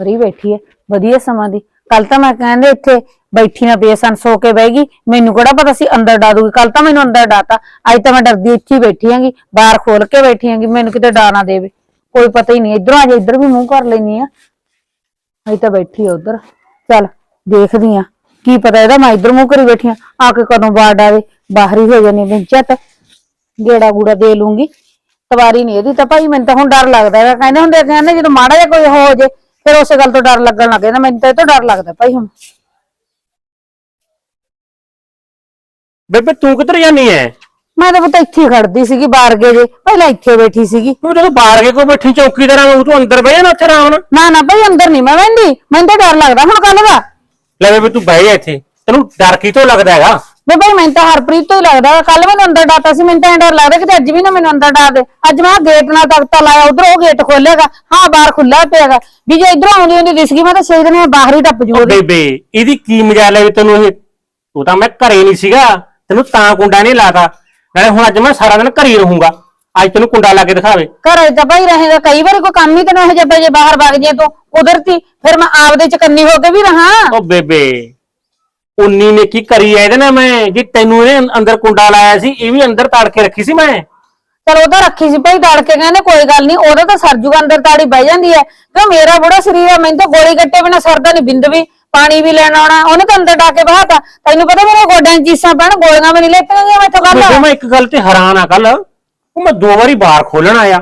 Free ਬੈਠੀ ਹੈ, ਵਧੀਆ ਸਮਾਂ ਦੀ। ਕੱਲ ਤਾਂ ਮੈਂ ਕਹਿੰਦੇ ਇੱਥੇ ਬੈਠੀ ਨਾ ਬੇਸਨ ਸੋ ਕੇ ਬਹਿ ਗਈ। ਮੈਨੂੰ ਕਿਹੜਾ ਪਤਾ ਸੀ ਅੰਦਰ ਡਾ ਦੂਗੀ। ਕੱਲ ਤਾਂ ਮੈਨੂੰ ਅੰਦਰ ਡਾਤਾ ਅੱਜ ਤਾਂ ਮੈਂ ਡਰਦੀ ਇੱਥੇ ਹੀ ਬੈਠੀ ਆਂਗੀ ਬਾਹਰ ਖੋਲ ਕੇ ਬੈਠੀ ਆਂਗੀ ਮੈਨੂੰ ਕਿਤੇ ਡਾ ਨਾ ਦੇਵੇ। ਕੋਈ ਪਤਾ ਹੀ ਨਹੀਂ, ਇਧਰੋਂ ਆ ਜਾ, ਇਧਰ ਵੀ ਮੂੰਹ ਕਰ ਲੈਣੀ ਆ ਅਜੇ ਤਾਂ ਬੈਠੀ ਆ ਉਧਰ। ਚੱਲ, ਦੇਖਦੀ ਆ ਕੀ ਪਤਾ ਇਹਦਾ, ਮੈਂ ਇਧਰ ਮੂੰਹ ਕਰੀ ਬੈਠੀ ਆ ਆ ਕੇ ਕਦੋਂ ਬਾਹਰ ਡਾਵੇ ਬਾਹਰ ਹੀ ਹੋ ਜਾਣੀ ਬਿੰਚਤ ਗੇੜਾ ਗੂੜਾ ਦੇ ਲੂੰਗੀ। ਤਵਾਰੀ ਨਹੀਂ ਇਹਦੀ ਤਾਂ ਭਾਈ, ਮੈਨੂੰ ਤਾਂ ਹੁਣ ਡਰ ਲੱਗਦਾ ਹੈਗਾ। ਕਹਿੰਦੇ ਹੁੰਦੇ ਕਹਿੰਦੇ ਜਦੋਂ ਮਾੜਾ ਜਿਹਾ ਕੋਈ ਹੋ ਜੇ ਫਿਰ ਉਸੇ ਗੱਲ ਤੋਂ ਡਰ ਲੱਗਣ ਲੱਗ ਜਾਂਦਾ ਮੈਨੂੰ ਤਾਂ ਇਹ ਤੋਂ ਡਰ ਲੱਗਦਾ ਭਾਈ ਹੁਣ। ਬੇਬੇ ਤੂੰ ਕਿੱਧਰ ਜਾਨੀ ਐ? ਮੈਂ ਤਾਂ ਪੁੱਤ ਇੱਥੇ ਹੀ ਖੜਦੀ ਸੀਗੀ ਬਾਰਗੇ ਜੇ। ਪਹਿਲਾਂ ਇੱਥੇ ਬੈਠੀ ਸੀਗੀ। ਤੂੰ ਜਦੋਂ ਬਾਹਰ ਕੇ ਕੋ ਬੈਠੀ ਚੌਕੀਦਾਰਾਂ ਨੂੰ ਤੂੰ ਅੰਦਰ ਬਹਿ ਜਾ ਨਾ ਉੱਥੇ ਆਰਾਮ ਨਾਲ? ਨਾ ਨਾ ਭਾਈ ਅੰਦਰ ਨਹੀਂ ਮੈਂ ਬੈੰਦੀ ਮੈਨੂੰ ਤਾਂ ਡਰ ਲੱਗਦਾ ਹੁਣ ਕੱਲ ਦਾ। ਲੈ ਬੇਬੇ ਤੂੰ ਬਹਿ ਜਾ ਇੱਥੇ। ਤੈਨੂੰ ਡਰ ਕੀ ਤੋਂ ਲੱਗਦਾ ਹੈਗਾ? ਵੇ ਭਾਈ ਮੈਨੂੰ ਤਾਂ ਹਰਪ੍ਰੀਤ ਤੋਂ ਹੀ ਲੱਗਦਾ ਕੱਲ ਮੈਨੂੰ ਅੰਦਰ ਡਾਤਾ ਸੀ ਮੈਨੂੰ ਤਾਂ ਐਂ ਡਰ ਲੱਗਦਾ ਕਿ ਅੱਜ ਵੀ ਨਾ ਮੈਨੂੰ ਅੰਦਰ ਡਾ ਦੇ। ਅੱਜ ਮੈਂ ਗੇਟ ਨਾਲ ਤਖਤਾ ਲਾਇਆ ਉਧਰ ਉਹ ਗੇਟ ਖੋਲੇਗਾ ਹਾਂ ਬਾਹਰ ਖੁੱਲਾ ਪਿਆਗਾ। ਵੀ ਜੇ ਇਧਰੋਂ ਆਉਂਦੀ ਹੁੰਦੀ ਦਿਸ ਗਈ ਮੈਂ ਤਾਂ ਸਹੀ ਦਿਨ ਬਾਹਰ ਹੀ ਟੱਪ ਜੂ ਉਹ ਉਹਦੀ ਬੇਬੇ ਇਹਦੀ ਕੀ ਮਜਾਲ ਹੈ ਵੀ ਤੈਨੂੰ ਇਹ ਤੂੰ ਤਾਂ ਮੈਂ ਘਰੇ ਨਹੀਂ ਸੀਗਾ। ਤੈਨੂੰ ਤਾਂ ਕੁੰਡਾ ਨਹੀਂ ਲਾਤਾ। ਨਾਲੇ ਹੁਣ ਅੱਜ ਮੈਂ ਸਾਰਾ ਦਿਨ ਘਰੇ ਹੀ ਰਹੂੰਗਾ। ਅੱਜ ਤੈਨੂੰ ਕੁੰਡਾ ਲਾ ਕੇ ਦਿਖਾਵੇ। ਘਰੇ ਤਾਂ ਭਾਈ ਰਹੇਗਾ। ਕਈ ਵਾਰੀ ਕੋਈ ਕੰਮ ਹੀ ਤੈਨੂੰ ਇਹੋ ਜਿਹਾ ਪੈ ਜੇ ਬਾਹਰ ਵਗ ਜੇ ਤੂੰ। ਕੁਦਰਤੀ। ਫਿਰ ਮੈਂ ਆਪਦੇ ਚਕੰਨੀ ਹੋ ਕੇ ਵੀ ਰਹਾ। ਉਹ ਬੇਬੇ ਉਨੀ ਨੇ ਕੀ ਕਰੀ ਐ ਇਹਦੇ ਨਾਲ ਮੈਂ ਜੇ ਤੈਨੂੰ ਇਹਨੇ ਅੰਦਰ ਕੁੰਡਾ ਲਾਇਆ ਸੀ ਇਹ ਵੀ ਅੰਦਰ ਤਾੜ ਕੇ ਰੱਖੀ ਸੀ ਮੈਂ। ਚਲ ਉਹ ਤਾਂ ਰੱਖੀ ਸੀ ਭਾਈ ਤੜ ਕੇ ਕਹਿੰਦੇ ਕੋਈ ਗੱਲ ਨਹੀਂ ਉਹਦਾ ਤਾਂ ਸਰਜੂਗਾ ਅੰਦਰ ਤਾੜੀ ਬਹਿ ਜਾਂਦੀ ਹੈ। ਕਿਉਂ ਮੇਰਾ ਬੁੜਾ ਸਰੀਰ ਹੈ ਮੈਨੂੰ ਤਾਂ ਗੋਲੀ ਗੱਟੇ ਬਿਨਾ ਸਰਦਾ ਨਹੀਂ ਬਿੰਦ ਵੀ ਪਾਣੀ ਵੀ ਲੈਣ ਆਉਣਾ ਉਹਨੇ ਤਾਂ ਅੰਦਰ ਡਾ ਕੇ ਬਹਾਤਾ। ਤੈਨੂੰ ਪਤਾ ਮੇਰੇ ਗੋਡਿਆਂ 'ਚ ਚੀਸਾਂ ਪੈਣ ਗੋਲੀਆਂ ਵੀ ਨਹੀਂ ਲੈਤੀਆਂ ਮੈਥੋਂ ਬੇਬੇ ਕੱਲ ਮੈਂ ਇੱਕ ਗੱਲ ਤੇ ਹੈਰਾਨ ਆ ਕੱਲ ਉਹ ਮੈਂ ਦੋ ਵਾਰੀ ਬਾਹਰ ਖੋਲਣ ਆਇਆ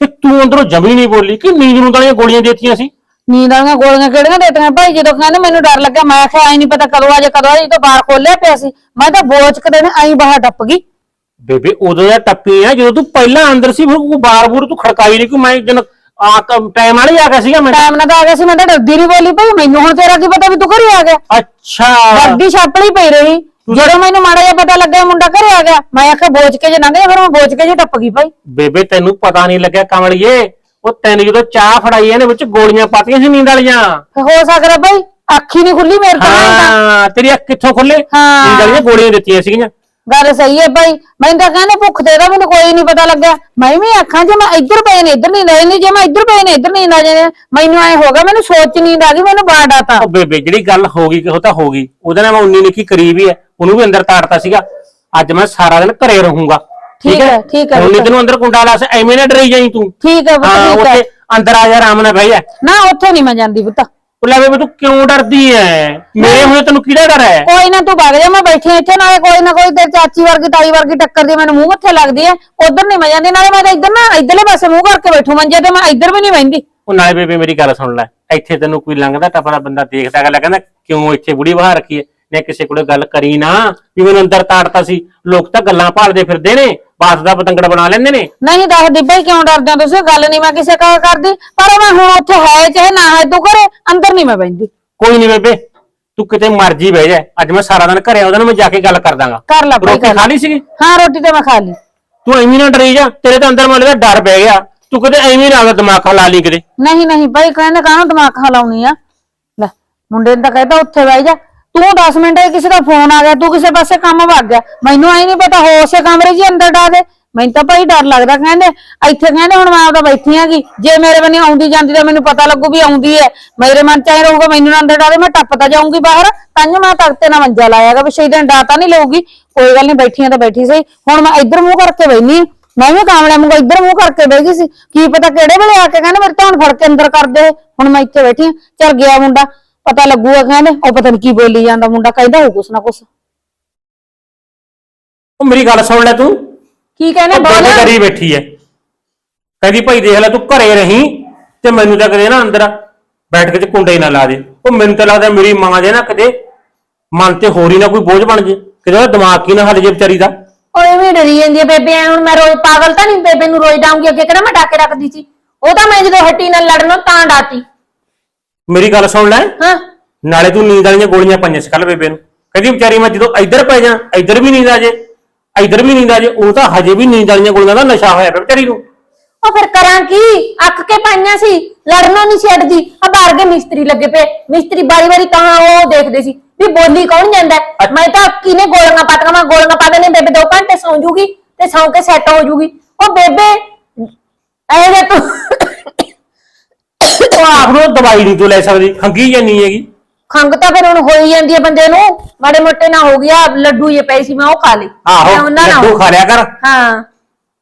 ਤੇ ਤੂੰ ਅੰਦਰੋਂ ਜਮੀ ਨਹੀਂ ਬੋਲੀ ਕਿ ਨੀਂਦ ਨੂੰ ਤਾਂ ਇਹ ਗੋਲੀਆਂ ਦੇਤੀਆਂ ਸੀ? ਨੀਂਦ ਵਾਲੀਆਂ ਗੋਲੀਆਂ ਕਿਹੜੀਆਂ ਦੇਤੀਆਂ? ਭਾਈ ਜਦੋਂ ਕਹਿੰਦੇ ਮੈਨੂੰ ਡਰ ਲੱਗਾ ਮੈਂ ਕਿਹਾ ਆਈ ਨਹੀਂ ਪਤਾ ਕਦੋਂ ਆ ਜਾ ਕਦੋਂ ਆ ਜਾ ਤਾਂ ਬਾਹਰ ਖੋਲਿਆ ਪਿਆ ਸੀ ਮੈਂ ਤਾਂ ਬੋਚ ਕਦੇ ਨੇ ਆਈ ਬਾਹਰ ਟੱਪ ਗਈ। ਬੇਬੇ ਉਦੋਂ ਦਾ ਟੱਪੀ ਆ ਜਦੋਂ ਤੂੰ ਪਹਿਲਾਂ ਅੰਦਰ ਸੀ ਫਿਰ ਉਹ ਬਾਰ-ਬੂਰ ਤੂੰ ਖੜਕਾਈ ਨਹੀਂ ਕਿ ਮੈਂ ਜਨ ਆ ਟਾਈਮ ਨਾਲ ਹੀ ਆ ਗਿਆ ਸੀਗਾ ਮੈਂ। ਟਾਈਮ ਨਾਲ ਤਾਂ ਆ ਗਿਆ ਸੀ ਮੈਂ ਤਾਂ ਡਰਦੀ ਨਹੀਂ ਬੋਲੀ ਭਾਈ ਮੈਨੂੰ ਹੁਣ ਤੇਰਾ ਕੀ ਪਤਾ ਵੀ ਤੂੰ ਘਰੇ ਆ ਗਿਆ। ਅੱਛਾ। ਵੱਡੀ ਛਾਪੜੀ ਪਈ ਰਹੀ ਜਦੋਂ ਮੈਨੂੰ ਮਾੜਾ ਜਿਹਾ ਪਤਾ ਲੱਗਾ ਮੁੰਡਾ ਘਰੇ ਆ ਗਿਆ ਮੈਂ ਆਖਿਆ ਬੋਚ ਕੇ ਜੇ ਲੰਘ ਜਾ ਫਿਰ ਮੈਂ ਬੋਚ ਕੇ ਜੇ ਟੱਪ ਗਈ ਭਾਈ। ਬੇਬੇ ਤੈਨੂੰ ਪਤਾ ਨਹੀਂ ਲੱਗਿਆ ਕਮਲੀਏ ਉਹ ਤੈਨੂੰ ਜਦੋਂ ਚਾਹ ਫੜਾਈ ਇਹਨੇ ਵਿੱਚ ਗੋਲੀਆਂ ਪਾਤੀਆਂ ਸੀ ਨੀਂਦ ਵਾਲੀਆਂ। ਹੋ ਸਕਦਾ ਭਾਈ ਅੱਖੀ ਨਹੀਂ ਖੁੱਲੀ ਮੇਰੇ ਤੋਂ। ਹਾਂ ਤੇਰੀ ਅੱਖ ਕਿੱਥੋਂ ਖੁੱਲੇ? ਹਾਂ। ਨੀਂਦ ਵਾਲੀਆਂ ਗੋਲੀਆਂ ਦਿੱਤੀਆਂ ਸੀਗੀਆਂ। ਗੱਲ ਸਹੀ ਹੈ ਭਾਈ ਮੈਨੂੰ ਤਾਂ ਕਹਿੰਦੇ ਭੁੱਖ ਤੇ ਦਾ ਮੈਨੂੰ ਕੋਈ ਨਹੀਂ ਪਤਾ ਲੱਗਾ ਮੈਂ ਵੀ ਆਖਾਂ ਜੇ ਮੈਂ ਇੱਧਰ ਪਏ ਨੇ ਇੱਧਰ ਨੀਂਦ ਆ ਜਾਂਦੀ ਜੇ ਮੈਂ ਇੱਧਰ ਪਏ ਨੇ ਇੱਧਰ ਨੀਂਦ ਆ ਜਾਂਦੀ ਮੈਨੂੰ ਐ ਹੋਗਾ ਮੈਨੂੰ ਸੋਚ ਚ ਨੀਂਦ ਆ ਗਈ ਮੈਨੂੰ ਬਾਹਰ ਡਾਤਾ। ਉਹ ਬੇਬੇ ਜਿਹੜੀ ਗੱਲ ਹੋ ਗਈ ਕਿ ਉਹ ਤਾਂ ਹੋ ਗਈ। ਉਹਦੇ ਨਾਲ ਮੈਂ ਉਨੀ ਨਿੱਕੀ ਕਰੀਬ ਹੀ ਹੈ ਉਹਨੂੰ ਵੀ ਅੰਦਰ ਤਾੜਤਾ ਸੀਗਾ। ਅੱਜ ਮੈਂ ਸਾਰਾ ਦਿਨ ਘਰੇ ਰਹੂੰਗਾ। ਠੀਕ ਹੈ, ਠੀਕ ਹੈ, ਉਨੀ ਠੀਕ ਹੈ। ਤੈਨੂੰ ਅੰਦਰ ਕੁੰਡਾ ਲਾ ਸੇ ਐਵੇਂ ਨਾ ਡਰੀ ਜਾਈ ਤੂੰ। ਠੀਕ ਹੈ ਪੁੱਤ ਹਾਂ ਠੀਕ ਹੈ। ਉੱਥੇ ਅੰਦਰ ਆ ਜਾ ਆਰਾਮ ਨਾਲ ਬਹਿ ਜਾ। ਨਾ ਉੱਥੇ ਨਹੀਂ ਮੈਂ ਜਾਂਦੀ ਪੁੱਤ ਉਹ ਲੈ ਬੇਬੇ ਤੂੰ ਕਿਉਂ ਡਰਦੀ ਐ? ਮੇਰੇ ਹੋਏ ਤੈਨੂੰ ਕਿਹੜਾ ਡਰ ਹੈ ਕੋਈ ਨਾ ਤੂੰ ਵਗ ਜਾ ਮੈਂ ਬੈਠੀ ਹਾਂ ਇੱਥੇ ਨਾਲੇ ਕੋਈ ਨਾ ਕੋਈ ਤੇਰੀ ਚਾਚੀ ਵਰਗੀ ਤਾਈ ਵਰਗੀ ਟੱਕਰ ਦੀ ਮੈਨੂੰ ਮੂੰਹ ਮੱਥੇ ਲੱਗਦੀ ਹੈ ਉਧਰ ਨਹੀਂ ਮੈਂ ਜਾਂਦੀ ਨਾਲੇ ਮੈਂ ਤਾਂ ਇੱਧਰ ਨਾ ਇੱਧਰਲੇ ਪਾਸੇ ਮੂੰਹ ਕਰਕੇ ਬੈਠੂ ਮੰਜੇ ਤੇ ਮੈਂ ਇੱਧਰ ਵੀ ਨਹੀਂ ਬੈੰਦੀ ਉਹ ਨਾਲੇ ਬੇਬੇ ਮੇਰੀ ਗੱਲ ਸੁਣ ਲੈ। ਇੱਥੇ ਤੈਨੂੰ ਕੋਈ ਲੰਘਦਾ ਟੱਪਦਾ ਬੰਦਾ ਦੇਖਦਾ ਅਗਲਾ ਕਹਿੰਦਾ ਕਿਉਂ ਇੱਥੇ ਬੁੜੀ ਬਾਹਰ ਰੱਖੀ ਐ? ਨੇ ਕਿਸੇ ਕੋਲੇ ਗੱਲ ਕਰੀ ਨਾ ਵੀ ਮੈਨੂੰ ਅੰਦਰ ਤਾੜਤਾ ਸੀ। ਲੋਕ ਤਾਂ ਗੱਲਾਂ ਭਾਲਦੇ ਫਿਰਦੇ ਨੇ ਬਾਤ ਦਾ ਪਤੰਗੜ ਬਣਾ ਲੈਂਦੇ ਨੇ। ਨਹੀਂ ਦੱਸਦੀ ਭਾਈ ਕਿਉਂ ਡਰਦੇ ਹੋ ਤੁਸੀਂ? ਗੱਲ ਨਹੀਂ ਮੈਂ ਕਿਸੇ ਕਾ ਕਰਦੀ ਪਰ ਮੈਂ ਹੁਣ ਉੱਥੇ ਹੈ ਚਾਹੇ ਨਾ ਹੈ ਤੂੰ ਘਰੇ ਅੰਦਰ ਨਹੀਂ ਮੈਂ ਬੈੰਦੀ ਕੋਈ ਨਹੀਂ ਬੇਬੇ ਤੂੰ ਕਿਤੇ ਮਰਜ਼ੀ ਬਹਿ ਜਾ। ਅੱਜ ਮੈਂ ਸਾਰਾ ਦਿਨ ਘਰੇ ਉਹਦੇ ਨਾਲ ਮੈਂ ਜਾ ਕੇ ਗੱਲ ਕਰ ਦਾਂਗਾ। ਕਰ ਲੈ ਭਾਈ ਰੋਟੀ ਕਰ ਖਾ ਲਈ ਸੀਗੀ? ਹਾਂ ਰੋਟੀ ਤਾਂ ਮੈਂ ਖਾ ਲਈ। ਤੂੰ ਐਵੇਂ ਨਾ ਡਰੀ ਜਾ ਤੇਰੇ ਤਾਂ ਅੰਦਰ ਮਨ ਦਾ ਡਰ ਪੈ ਗਿਆ। ਤੂੰ ਕਿਤੇ ਐਵੇਂ ਨਾ ਆਪਦਾ ਦਿਮਾਗ ਖਾ ਲਾ ਲਈ ਕਿਤੇ। ਨਹੀਂ ਨਹੀਂ ਭਾਈ ਕਹਿੰਦੇ ਕਾਹਨੂੰ ਦਿਮਾਗ ਖਾ ਲਾਉਣੀ ਆ? ਲੈ ਮੁੰਡੇ ਨੇ ਤਾਂ ਕਹਿੰਦਾ ਉੱਥੇ ਬਹਿ ਜਾ। ਤੂੰ 10 ਮਿੰਟ ਇਹ ਕਿਸੇ ਦਾ ਫੋਨ ਆ ਗਿਆ, ਤੂੰ ਕਿਸੇ ਪਾਸੇ ਕੰਮ ਵਗ ਗਿਆ। ਮੈਨੂੰ ਆਈ ਨਹੀਂ ਪਤਾ ਹੋ ਉਸੇ ਕਮਰੇ 'ਚ ਹੀ ਅੰਦਰ ਡਾ ਦੇ। ਮੈਨੂੰ ਤਾਂ ਭਾਈ ਡਰ ਲੱਗਦਾ ਕਹਿੰਦੇ, ਇੱਥੇ ਕਹਿੰਦੇ ਹੁਣ ਮੈਂ ਆਪਦਾ ਬੈਠੀ ਆਂਗੀ ਜੇ ਮੇਰੇ ਬੰਨੇ ਆਉਂਦੀ ਜਾਂਦੀ ਤਾਂ ਮੈਨੂੰ ਪਤਾ ਲੱਗੂ ਵੀ ਆਉਂਦੀ ਹੈ ਮੇਰੇ ਮਨ 'ਚ ਐ ਰਹੂਗਾ, ਮੈਨੂੰ ਨਾ ਅੰਦਰ ਡਾ ਮੈਂ ਟੱਪਦਾ ਜਾਊਂਗੀ ਬਾਹਰ। ਤਾਂ ਮੈਂ ਤਖਤੇ ਨਾਲ ਮੰਜਾ ਲਾਇਆਗਾ ਵੀ ਸ਼ੇਦਨ ਡਾਤਾ ਨਹੀਂ ਲਊਗੀ। ਕੋਈ ਗੱਲ ਨਹੀਂ ਬੈਠੀਆਂ ਤਾਂ ਬੈਠੀ ਸਹੀ। ਹੁਣ ਮੈਂ ਇੱਧਰ ਮੂੰਹ ਕਰਕੇ ਬੈਣੀ ਮੈਂ ਵੀ ਕਾਮੜਿਆਂ ਨੂੰ ਇੱਧਰ ਮੂੰਹ ਕਰਕੇ ਬਹਿ ਗਈ ਸੀ। ਕੀ ਪਤਾ ਕਿਹੜੇ ਵੇਲੇ ਆ ਕੇ ਕਹਿੰਦੇ ਮੇਰੇ ਤਾਂ ਹੁਣ ਫੜ ਕੇ ਅੰਦਰ ਕਰ ਦੇ ਹੁਣ ਮੈਂ ਇੱਥੇ ਬੈਠੀ ਆਂ। ਚੱਲ ਗਿਆ ਮੁੰਡਾ। ਪਤਾ ਲੱਗੂਗਾ ਕਹਿੰਦੇ ਉਹ ਪਤਾ ਨਹੀਂ ਕੀ ਬੋਲੀ ਜਾਂਦਾ ਮੁੰਡਾ ਕਹਿੰਦਾ ਹੋ ਕੁਛ ਨਾ ਕੁਛ। ਉਹ ਮੇਰੀ ਗੱਲ ਸੁਣ ਲੈ ਤੂੰ। ਕੀ ਕਹਿੰਦੇ ਉਹ ਬੋਲ ਬੰਦ ਕਰੀ ਬੈਠੀ ਐ। ਕਹਿੰਦੀ ਭਾਈ ਦੇਖ ਲੈ ਤੂੰ ਘਰੇ ਰਹੀਂ ਤੇ ਮੈਨੂੰ ਤਾਂ ਕਦੇ ਨਾ ਅੰਦਰ ਬੈਠ ਕੇ ਤੇ ਕੁੰਡੇ ਹੀ ਨਾ ਲਾ ਦੇ। ਉਹ ਮੈਨੂੰ ਤਾਂ ਲੱਗਦਾ ਮੇਰੀ ਮਾਂ ਦੇ ਨਾ ਕਦੇ ਮਨ ਤੇ ਹੋਰ ਹੀ ਨਾ ਕੋਈ ਬੋਝ ਬਣ ਜੇ। ਕਿਤੇ ਉਹਦਾ ਦਿਮਾਗ ਹੀ ਨਾ ਹੱਲ ਜੇ ਵਿਚਾਰੀ ਦਾ। ਓਏ ਵੀ ਡਰੀ ਜਾਂਦੀ ਹੈ ਬੇਬੇ ਐ ਹੁਣ ਮੈਂ ਰੋਜ਼ ਪਾਗਲ ਤਾਂ ਨਹੀਂ ਬੇਬੇ ਨੂੰ ਰੋਜ਼ ਡਾਉਂਗੀ ਅੱਗੇ ਕਿਹੜਾ ਮੈਂ ਡਾਕੇ ਰੱਖਦੀ ਸੀ। ਉਹ ਤਾਂ ਮੈਂ ਜਦੋਂ ਹੱਟੀ ਨਾਲ ਲੜਨੋਂ ਤਾਂ ਡਾਤੀ ਮੇਰੀ ਗੱਲ ਸੁਣ ਲੈ। ਹਾਂ। ਨਾਲੇ ਤੂੰ ਨੀਂਦ ਵਾਲੀਆਂ ਗੋਲੀਆਂ ਪਾਈਆਂ ਸੀ ਕੱਲ ਬੇਬੇ ਨੂੰ। ਕਹਿੰਦੀ ਵਿਚਾਰੀ ਮੈਂ ਜਦੋਂ ਇੱਧਰ ਪੈ ਜਾ ਇੱਧਰ ਵੀ ਨੀਂਦ ਆ ਜੇ ਇੱਧਰ ਵੀ ਨੀਂਦ ਆ ਜੇ ਉਹ ਤਾਂ ਹਜੇ ਵੀ ਨੀਂਦ ਵਾਲੀਆਂ ਗੋਲੀਆਂ ਦਾ ਨਸ਼ਾ ਹੋਇਆ ਪਿਆ ਵਿਚਾਰੀ ਨੂੰ। ਉਹ ਫਿਰ ਕਰਾਂ ਕੀ? ਅੱਕ ਕੇ ਪਾਈਆਂ ਸੀ ਲੜਨੋਂ ਨਹੀਂ ਛੱਡਦੀ ਆ ਬਾਹਰ ਕੇ ਮਿਸਤਰੀ ਲੱਗੇ ਪਏ। ਮਿਸਤਰੀ ਬਾਰੀ ਬਾਰੀ ਤਾਂ ਉਹ ਦੇਖਦੇ ਸੀ ਵੀ ਬੋਲੀ ਕੌਣ ਜਾਂਦਾ। ਹੈ? ਮੈਂ ਤਾਂ ਕਿਨੇ ਗੋਲੀਆਂ ਪਾਤੀਆਂ ਮੈਂ ਗੋਲੀਆਂ ਪਾ ਦੇਣੇ ਬੇਬੇ 2 ਘੰਟੇ ਸੌਂ ਜੂਗੀ ਤੇ ਸੌਂ ਕੇ ਸੈੱਟ ਹੋ ਜੂਗੀ। ਉਹ ਬੇਬੇ ਐ ਜੇ ਤੂੰ ਉਹ ਆਪ ਨੂੰ ਦਵਾਈ ਨਹੀਂ ਤੂੰ ਲੈ ਸਕਦੀ ਖੰਗੀ ਜਾਨੀ ਹੈਗੀ। ਖੰਗ ਤਾਂ ਫਿਰ ਹੁਣ ਹੋਈ ਜਾਂਦੀ ਹੈ ਬੰਦੇ ਨੂੰ ਮਾੜੇ ਮੋਟੇ ਨਾ ਹੋ ਗਿਆ ਲੱਡੂ ਜੇ ਪਏ ਸੀ ਮੈਂ ਉਹ ਖਾ ਲਏ। ਮੈਂ ਆਹੋ ਉਹਨਾਂ ਨਾਲ ਲੱਡੂ ਖਾ ਲਿਆ ਕਰ। ਹਾਂ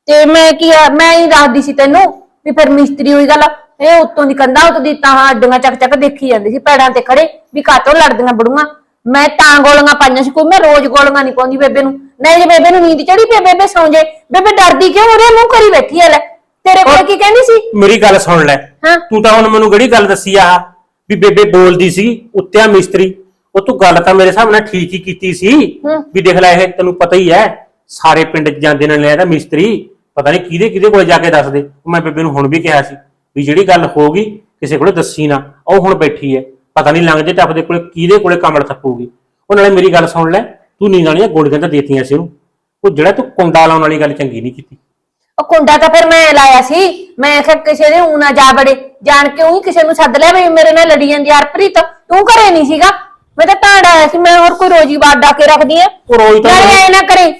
ਤੇ ਮੈਂ ਕੀ ਆ, ਮੈਂ ਹੀ ਦੱਸਦੀ ਸੀ ਤੈਨੂੰ ਵੀ ਫਿਰ ਮਿਸਤਰੀ ਹੋਈ ਗੱਲ ਇਹ ਉੱਤੋਂ ਦੀ ਕੰਦਾ ਉੱਤੋਂ ਦੀ ਤਾਂ ਅੱਡੀਆਂ ਚੱਕ ਚੱਕ ਦੇਖੀ ਜਾਂਦੀ ਸੀ ਪੈੜਾਂ ਤੇ ਖੜੇ ਵੀ ਕਾਤੋਂ ਲੜਦੀਆਂ ਬੜੂਆਂ। ਮੈਂ ਤਾਂ ਗੋਲੀਆਂ ਪਾਈਆਂ ਸੀ ਕੋਈ ਮੈਂ ਰੋਜ਼ ਗੋਲੀਆਂ ਨਹੀਂ ਪਾਉਂਦੀ ਬੇਬੇ ਨੂੰ। ਨਹੀਂ ਜੇ ਬੇਬੇ ਨੂੰ ਨੀਂਦ ਚੜੀ ਪਈ ਬੇਬੇ ਸੌਂ ਜੇ ਬੇਬੇ ਡਰਦੀ ਕਿਉਂ ਉਹਦੇ ਮੂੰਹ ਕਰੀ ਬੈਠੀ ਐ ਲੈ। ਤੇਰੇ ਕੋਲ ਕੀ ਕਹਿੰਦੀ ਸੀ? ਮੇਰੀ ਗੱਲ ਸੁਣ ਲੈ। ਹਾਂ। ਤੂੰ ਤਾਂ ਹੁਣ ਮੈਨੂੰ ਕਿਹੜੀ ਗੱਲ ਦੱਸੀ ਆ? ਵੀ ਬੇਬੇ ਬੋਲਦੀ ਸੀ ਉੱਤਿਆ ਮਿਸਤਰੀ। ਉਹ ਤੂੰ ਗੱਲ ਤਾਂ ਮੇਰੇ ਹਿਸਾਬ ਨਾਲ ਠੀਕ ਹੀ ਕੀਤੀ ਸੀ। ਹੂੰ। ਵੀ ਦੇਖ ਲੈ ਇਹ ਤੈਨੂੰ ਪਤਾ ਹੀ ਹੈ ਸਾਰੇ ਪਿੰਡ 'ਚ ਜਾਂਦੇ ਨੇ ਲੈ ਤਾਂ ਮਿਸਤਰੀ। ਪਤਾ ਨਹੀਂ ਕਿਹਦੇ ਕਿਹਦੇ ਕੋਲੇ ਜਾ ਕੇ ਦੱਸਦੇ। ਉਹ ਮੈਂ ਬੇਬੇ ਨੂੰ ਹੁਣ ਵੀ ਕਿਹਾ ਸੀ ਵੀ ਜਿਹੜੀ ਗੱਲ ਹੋਊਗੀ ਕਿਸੇ ਕੋਲੇ ਦੱਸੀ ਨਾ। ਉਹ ਹੁਣ ਬੈਠੀ ਹੈ। ਪਤਾ ਨਹੀਂ ਲੰਘ ਜੇ ਟੱਪਦੇ ਕੋਲੇ ਕਿਹਦੇ ਕੋਲੇ ਕਮਲ ਥੱਪੂਗੀ। ਉਹ ਨਾਲੇ ਮੇਰੀ ਗੱਲ ਸੁਣ ਲੈ ਤੂੰ ਨੀਂਦ ਵਾਲੀਆਂ ਗੋਲੀਆਂ ਤਾਂ ਦੇਤੀਆਂ ਸੀ ਉਹਨੂੰ। ਉਹ ਜਿਹੜਾ ਤੂੰ ਕੁੰਡਾ ਲਾਉਣ ਵਾਲੀ ਗੱਲ ਚੰਗੀ ਨਹੀਂ ਕੀਤੀ। ਉਹ ਕੁੰਡਾ ਤਾਂ ਫਿਰ ਮੈਂ ਲਾਇਆ ਸੀ। ਮੈਂ ਕਿਹਾ ਕਿਸੇ ਦੇ ਊਂ ਨਾ ਜਾ ਬੜੇ ਜਾਣ ਕੇ ਉਹੀ ਕਿਸੇ ਨੂੰ ਸੱਦ ਲਿਆ ਵੀ ਮੇਰੇ ਨਾਲ ਲੜੀ ਜਾਂਦੀ ਆ ਹਰਪ੍ਰੀਤ। ਤੂੰ ਘਰੇ ਨਹੀਂ ਸੀਗਾ? ਮੈਂ ਤਾਂ ਤਾਂ ਡਾਇਆ ਸੀ। ਮੈਂ ਹੋਰ ਕੋਈ ਰੋਜੀ ਬਾਤ ਡਾ ਕੇ ਰੱਖਦੀ ਆ। ਉਹ ਰੋਜ਼ ਤਾਂ ਨਾਲੇ ਐ ਨਾ ਕਰੇ।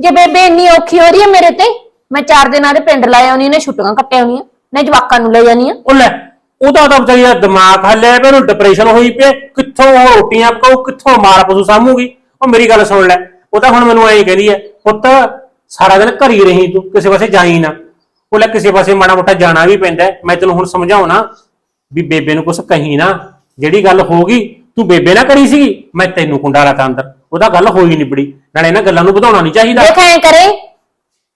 ਜੇ ਬੇਬੇ ਇੰਨੀ ਔਖੀ ਹੋ ਰਹੀ ਹੈ ਮੇਰੇ ਤੇ ਮੈਂ ਚਾਰ ਦਿਨਾਂ ਦੇ ਪਿੰਡ ਲਾਇਆ ਆਉਣੀ ਨੇ ਛੁੱਟੀਆਂ ਕੱਟਿਆ ਆਉਣੀਆਂ ਨੇ ਜਵਾਕਾਂ ਨੂੰ ਲੈ ਜਾਣੀ ਆ। ਉਹ ਲੈ ਉਹਦਾ ਤਾਂ ਵਿਚਾਰੀ ਦਾ ਦਿਮਾਗ ਹੱਲਿਆ ਪਿਆ ਉਹਨੂੰ ਡਿਪਰੈਸ਼ਨ ਹੋਈ ਪਿਆ ਕਿੱਥੋਂ ਉਹ ਰੋਟੀਆਂ ਪਕਾਉ ਕਿੱਥੋਂ ਮਾਰ ਪਸ਼ੂ ਸਾਂਭੂਗੀ? ਉਹ ਮੇਰੀ ਗੱਲ ਸੁਣ ਲੈ। ਉਹ ਤਾਂ ਹੁਣ ਮੈਨੂੰ ਐਂ ਕਹਿੰਦੀ ਐ ਪੁੱਤ ਸਾਰਾ ਦਿਨ ਘਰ ਹੀ ਰਹੀ ਤੂੰ ਕਿਸੇ ਪਾਸੇ ਜਾਈ ਨਾ। ਉਹ ਲੈ ਕਿਸੇ ਪਾਸੇ ਮਾੜਾ ਮੋਟਾ ਜਾਣਾ ਵੀ ਪੈਂਦਾ ਹੈ। ਮੈਂ ਤੈਨੂੰ ਹੁਣ ਸਮਝਾਉਣਾ ਵੀ ਬੇਬੇ ਨੂੰ ਕੁਛ ਕਹੀ ਨਾ। ਜਿਹੜੀ ਗੱਲ ਹੋਗੀ ਤੂੰ ਬੇਬੇ ਨਾ ਕਰੀ ਸੀ ਮੈਂ ਤੈਨੂੰ ਕੁੰਡਾ ਲਾਤਾ ਅੰਦਰ। ਉਹਦਾ ਗੱਲ ਹੋਈ ਨਹੀਂ ਬੜੀ। ਨਾਲੇ ਇਹਨਾਂ ਗੱਲਾਂ ਨੂੰ ਵਧਾਉਣਾ ਨਹੀਂ ਚਾਹੀਦਾ। ਦੇਖ ਐ ਕਰੇ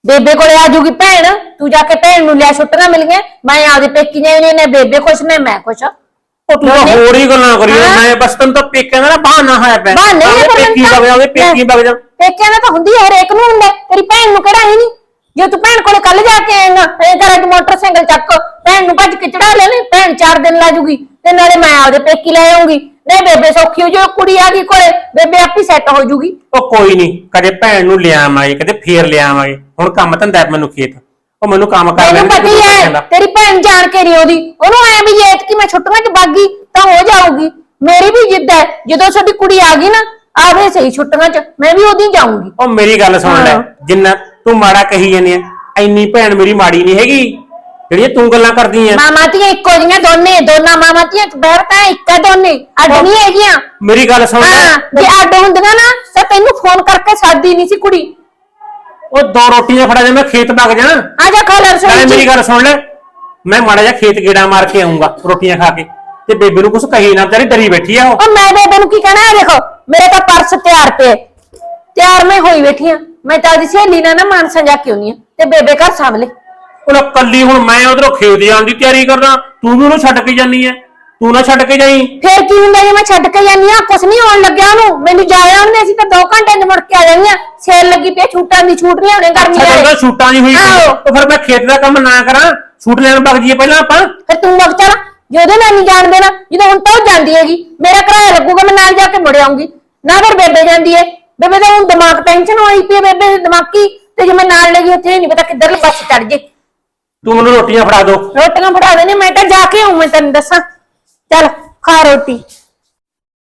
ਬੇਬੇ ਕੋਲੇ ਆ ਜੂਗੀ ਭੈਣ ਤੂੰ ਜਾ ਕੇ ਭੈਣ ਨੂੰ ਲਿਆ ਛੁੱਟੀਆਂ ਮਿਲ ਗਈਆਂ ਮੈਂ ਆਪਦੇ ਪੇਕੀ ਜਾਈ ਨੇ ਬੇਬੇ ਖੁਸ਼ ਨੇ ਮੈਂ ਖੁਸ਼। ਉਹ ਤੂੰ ਤਾਂ ਹੋਰ ਹੀ ਗੱਲਾਂ ਕਰੀ ਜਾਂਦਾ। ਹਾਂ। ਮੈਂ ਬਸ ਤੈਨੂੰ ਤਾਂ ਪੇਕਿਆਂ ਦਾ ਨਾ ਬਹਾਨਾ ਹੋਇਆ ਪਿਆ। ਬਹਾਨੇ ਨੇ ਪੇਕੀ ਵਗ ਜਾਵੇ ਪੇਕੀ ਵਗ ਜਾ। ਪੇਕਿਆਂ ਦਾ ਤਾਂ ਹੁੰਦੀ ਹੈ ਹਰੇਕ ਨੂੰ ਹੁੰਦਾ ਹੈ। ਤੇਰੀ ਭੈਣ ਨੂੰ ਕਿਹੜਾ ਹੈ ਨਹੀਂ? ਜੇ ਤੂੰ ਭੈਣ ਕੋਲੇ ਕੱਲ ਜਾ ਕੇ ਆਏਗਾ ਇਹ ਘਰ ਅੱਜ ਮੋਟਰਸਾਈਕਲ ਚੱਕ ਭੈਣ ਨੂੰ ਭੱਜ ਕੇ ਚੜਾ ਲੈ ਲੈ ਭੈਣ ਚਾਰ ਦਿਨ ਲਾ ਜੂਗੀ ਤੇ ਨਾਲੇ ਮੈਂ ਆਪਦੇ ਪੇਕੀ ਲੈ ਆਉਂਗੀ ਨਹੀਂ ਬੇਬੇ ਸੌਖੀ ਹੋ ਜੋ ਕੁੜੀ ਆ ਗਈ ਕੋਲੇ ਬੇਬੇ ਆਪੀ ਸੈੱਟ ਹੋ ਜੂਗੀ। ਉਹ ਕੋਈ ਨਹੀਂ ਕਦੇ ਭੈਣ ਨੂੰ ਲਿਆਵਾਂਗੇ ਕਦੇ ਫੇਰ ਲਿਆਵਾਂਗੇ ਹੁਣ ਕੰਮ ਧੰਦਾ ਹੈ ਮੈਨੂੰ ਖੇਤ। ਉਹ ਮੈਨੂੰ ਕੰਮ ਕਰ ਲੈਣ ਦੇ, ਪਤਾ ਹੀ ਮੈਨੂੰ ਹੈ ਕਹਿੰਦਾ। ਤੇਰੀ ਭੈਣ ਜਾਣ ਕੇ ਨਹੀਂ ਉਹਦੀ ਉਹਨੂੰ ਐ ਵੀ ਜੇ ਕਿ ਮੈਂ ਛੁੱਟੀਆਂ 'ਚ ਬਾਗੀ ਤਾਂ ਹੋ ਜਾਊਗੀ। ਮੇਰੀ ਵੀ ਜਿੱਦ ਹੈ ਜਦੋਂ ਸਾਡੀ ਕੁੜੀ ਆ ਗਈ ਨਾ ਆਵੇ ਸਹੀ ਛੁੱਟੀਆਂ 'ਚ ਮੈਂ ਵੀ ਉਹਦੀ ਜਾਊਂਗੀ। ਉਹ ਮੇਰੀ ਗੱਲ ਸੁਣ ਲੈ ਹਾਂ। ਜਿੰਨਾ ਤੂੰ ਮਾੜਾ ਕਹੀ ਜਾਂਦੀ ਐ ਐਨੀ ਭੈਣ ਮੇਰੀ ਮਾੜੀ ਨਹੀਂ ਹੈਗੀ। ਜਿਹੜੀਆਂ ਤੂੰ ਗੱਲਾਂ ਕਰਦੀ ਐ ਮਾਮਾ ਧੀਆਂ ਇੱਕੋ ਜਿਹੀਆਂ ਦੋਨੇ ਦੋਨਾਂ ਮਾਮਾ ਧੀਆਂ ਬਹਿਰ ਤਾਂ ਇੱਕ ਆ ਦੋਨੇ ਅੱਡ ਨਹੀਂ ਹੈਗੀਆਂ। ਮੇਰੀ ਗੱਲ ਸੁਣ ਲੈ। ਜੇ ਅੱਡ ਹੁੰਦੀਆਂ ਨਾ ਤਾਂ ਤੈਨੂੰ ਫੋਨ ਕਰਕੇ ਸਾਦੀ ਨਹੀਂ ਸੀ ਕੁੜੀ। ਉਹ ਦੋ ਰੋਟੀਆਂ ਫੜਾ ਜਾ ਮੈਂ ਖੇਤ ਵਗ ਜਾ ਆ ਜਾ ਖਾ ਲੈ ਨਾਲੇ ਰਸੋਈ ਮੇਰੀ ਚ ਗੱਲ ਸੁਣ ਲੈ ਮੈਂ ਮਾੜਾ ਜਿਹਾ ਖੇਤ ਗੇੜਾ ਮਾਰ ਕੇ ਆਉਂਗਾ ਰੋਟੀਆਂ ਖਾ ਕੇ। ਤੇ ਬੇਬੇ ਨੂੰ ਕੁਛ ਕਹੀ ਨਾ ਤੇਰੀ ਡਰੀ ਬੈਠੀ ਆ ਉਹ। ਉਹ ਮੈਂ ਬੇਬੇ ਨੂੰ ਕੀ ਕਹਿਣਾ ਹੈ ਦੇਖੋ ਮੇਰੇ ਤਾਂ ਪਰਸ ਤਿਆਰ ਪਏ ਤਿਆਰ ਮੈਂ ਹੋਈ ਬੈਠੀ ਆ। ਮੈਂ ਤਾਂ ਉਹਦੀ ਸਹੇਲੀ ਨਾਲ ਨਾ ਮਾਨਸਾ ਜਾ ਕੇ ਆਉਣੀ ਆ ਤੇ ਬੇਬੇ ਘਰ ਸਾਹਮਣੇ ਉਹ ਕੱਲੀ ਹੁਣ ਮੈਂ ਉਧਰੋਂ ਖੇਤ ਜਾਣ ਦੀ ਤਿਆਰੀ ਕਰਦਾ। ਤੂੰ ਵੀ ਉਹਨੂੰ ਛੱਡ ਕੇ ਜਾਨੀ ਐ। ਤੂੰ ਨਾ ਛੱਡ ਕੇ ਜਾਈ। ਫੇਰ ਕੀ ਹੁੰਦਾ ਜੇ ਮੈਂ ਛੱਡ ਕੇ ਜਾਂਦੀ ਆ? ਕੁਛ ਨਹੀਂ ਹੋਣ ਲੱਗਿਆ ਉਹਨੂੰ। ਮੈਨੂੰ ਜਾਇਆ ਉਹਨੇ ਅਸੀਂ ਤਾਂ 2 ਘੰਟੇ ਚ ਮੁੜ ਕੇ ਆ ਜਾਣੀਆਂ ਸੇਲ ਲੱਗੀ ਪਈ ਆ, ਛੂਟਾਂ ਦੀ ਛੂਟ ਨਹੀਂ ਹੋਣੇ ਛੱਡਦਾ ਵਾਲੇ। ਛੂਟਾਂ ਦੀ ਹੋਈ ਆਹੋ। ਉਹ ਫਿਰ ਮੈਂ ਖੇਤ ਦਾ ਕੰਮ ਨਾ ਕਰਾਂ। ਛੂਟ ਲੈਣ ਵਗ ਜੀਏ ਪਹਿਲਾਂ ਆਪਾਂ। ਫਿਰ ਤੂੰ ਵਕਤ ਚਲਾ। ਜੇ ਉਹਦੇ ਨਾਲ ਨਹੀਂ ਜਾਣ ਦੇਣਾ ਜਦੋਂ ਹੁਣ ਤਾਂ ਉਹ ਜਾਂਦੀ ਹੈਗੀ ਮੇਰਾ ਕਿਰਾਇਆ ਲੱਗੂਗਾ ਮੈਂ ਨਾਲ ਜਾ ਕੇ ਮੁੜ ਆਉਂਗੀ। ਨਾ ਫਿਰ ਬੇਬੇ ਜਾਂਦੀ ਹੈ ਬੇਬੇ ਦਾ ਹੁਣ ਦਿਮਾਗ ਟੈਨਸ਼ਨ ਹੋਈ ਪਈ ਹੈ ਬੇਬੇ ਦੇ ਦਿਮਾਗੀ ਤੇ ਜੇ ਮੈਂ ਨਾਲ ਲੱਗੀ ਉੱਥੇ ਨਹੀਂ ਪਤਾ ਕਿੱਧਰ ਬੱਸ ਚੜ ਜੇ। ਤੂੰ ਮੈਨੂੰ ਰੋਟੀਆਂ ਫੜਾ ਦੋ। ਰੋਟੀਆਂ ਫੜਾ ਦੇਣੇ ਮੈਂ ਤਾਂ ਜਾ ਕੇ ਆਉਂ ਮੈਂ ਤੈਨੂੰ ਦੱਸਾਂ। ਚੱਲ ਖਾ ਰੋਟੀ।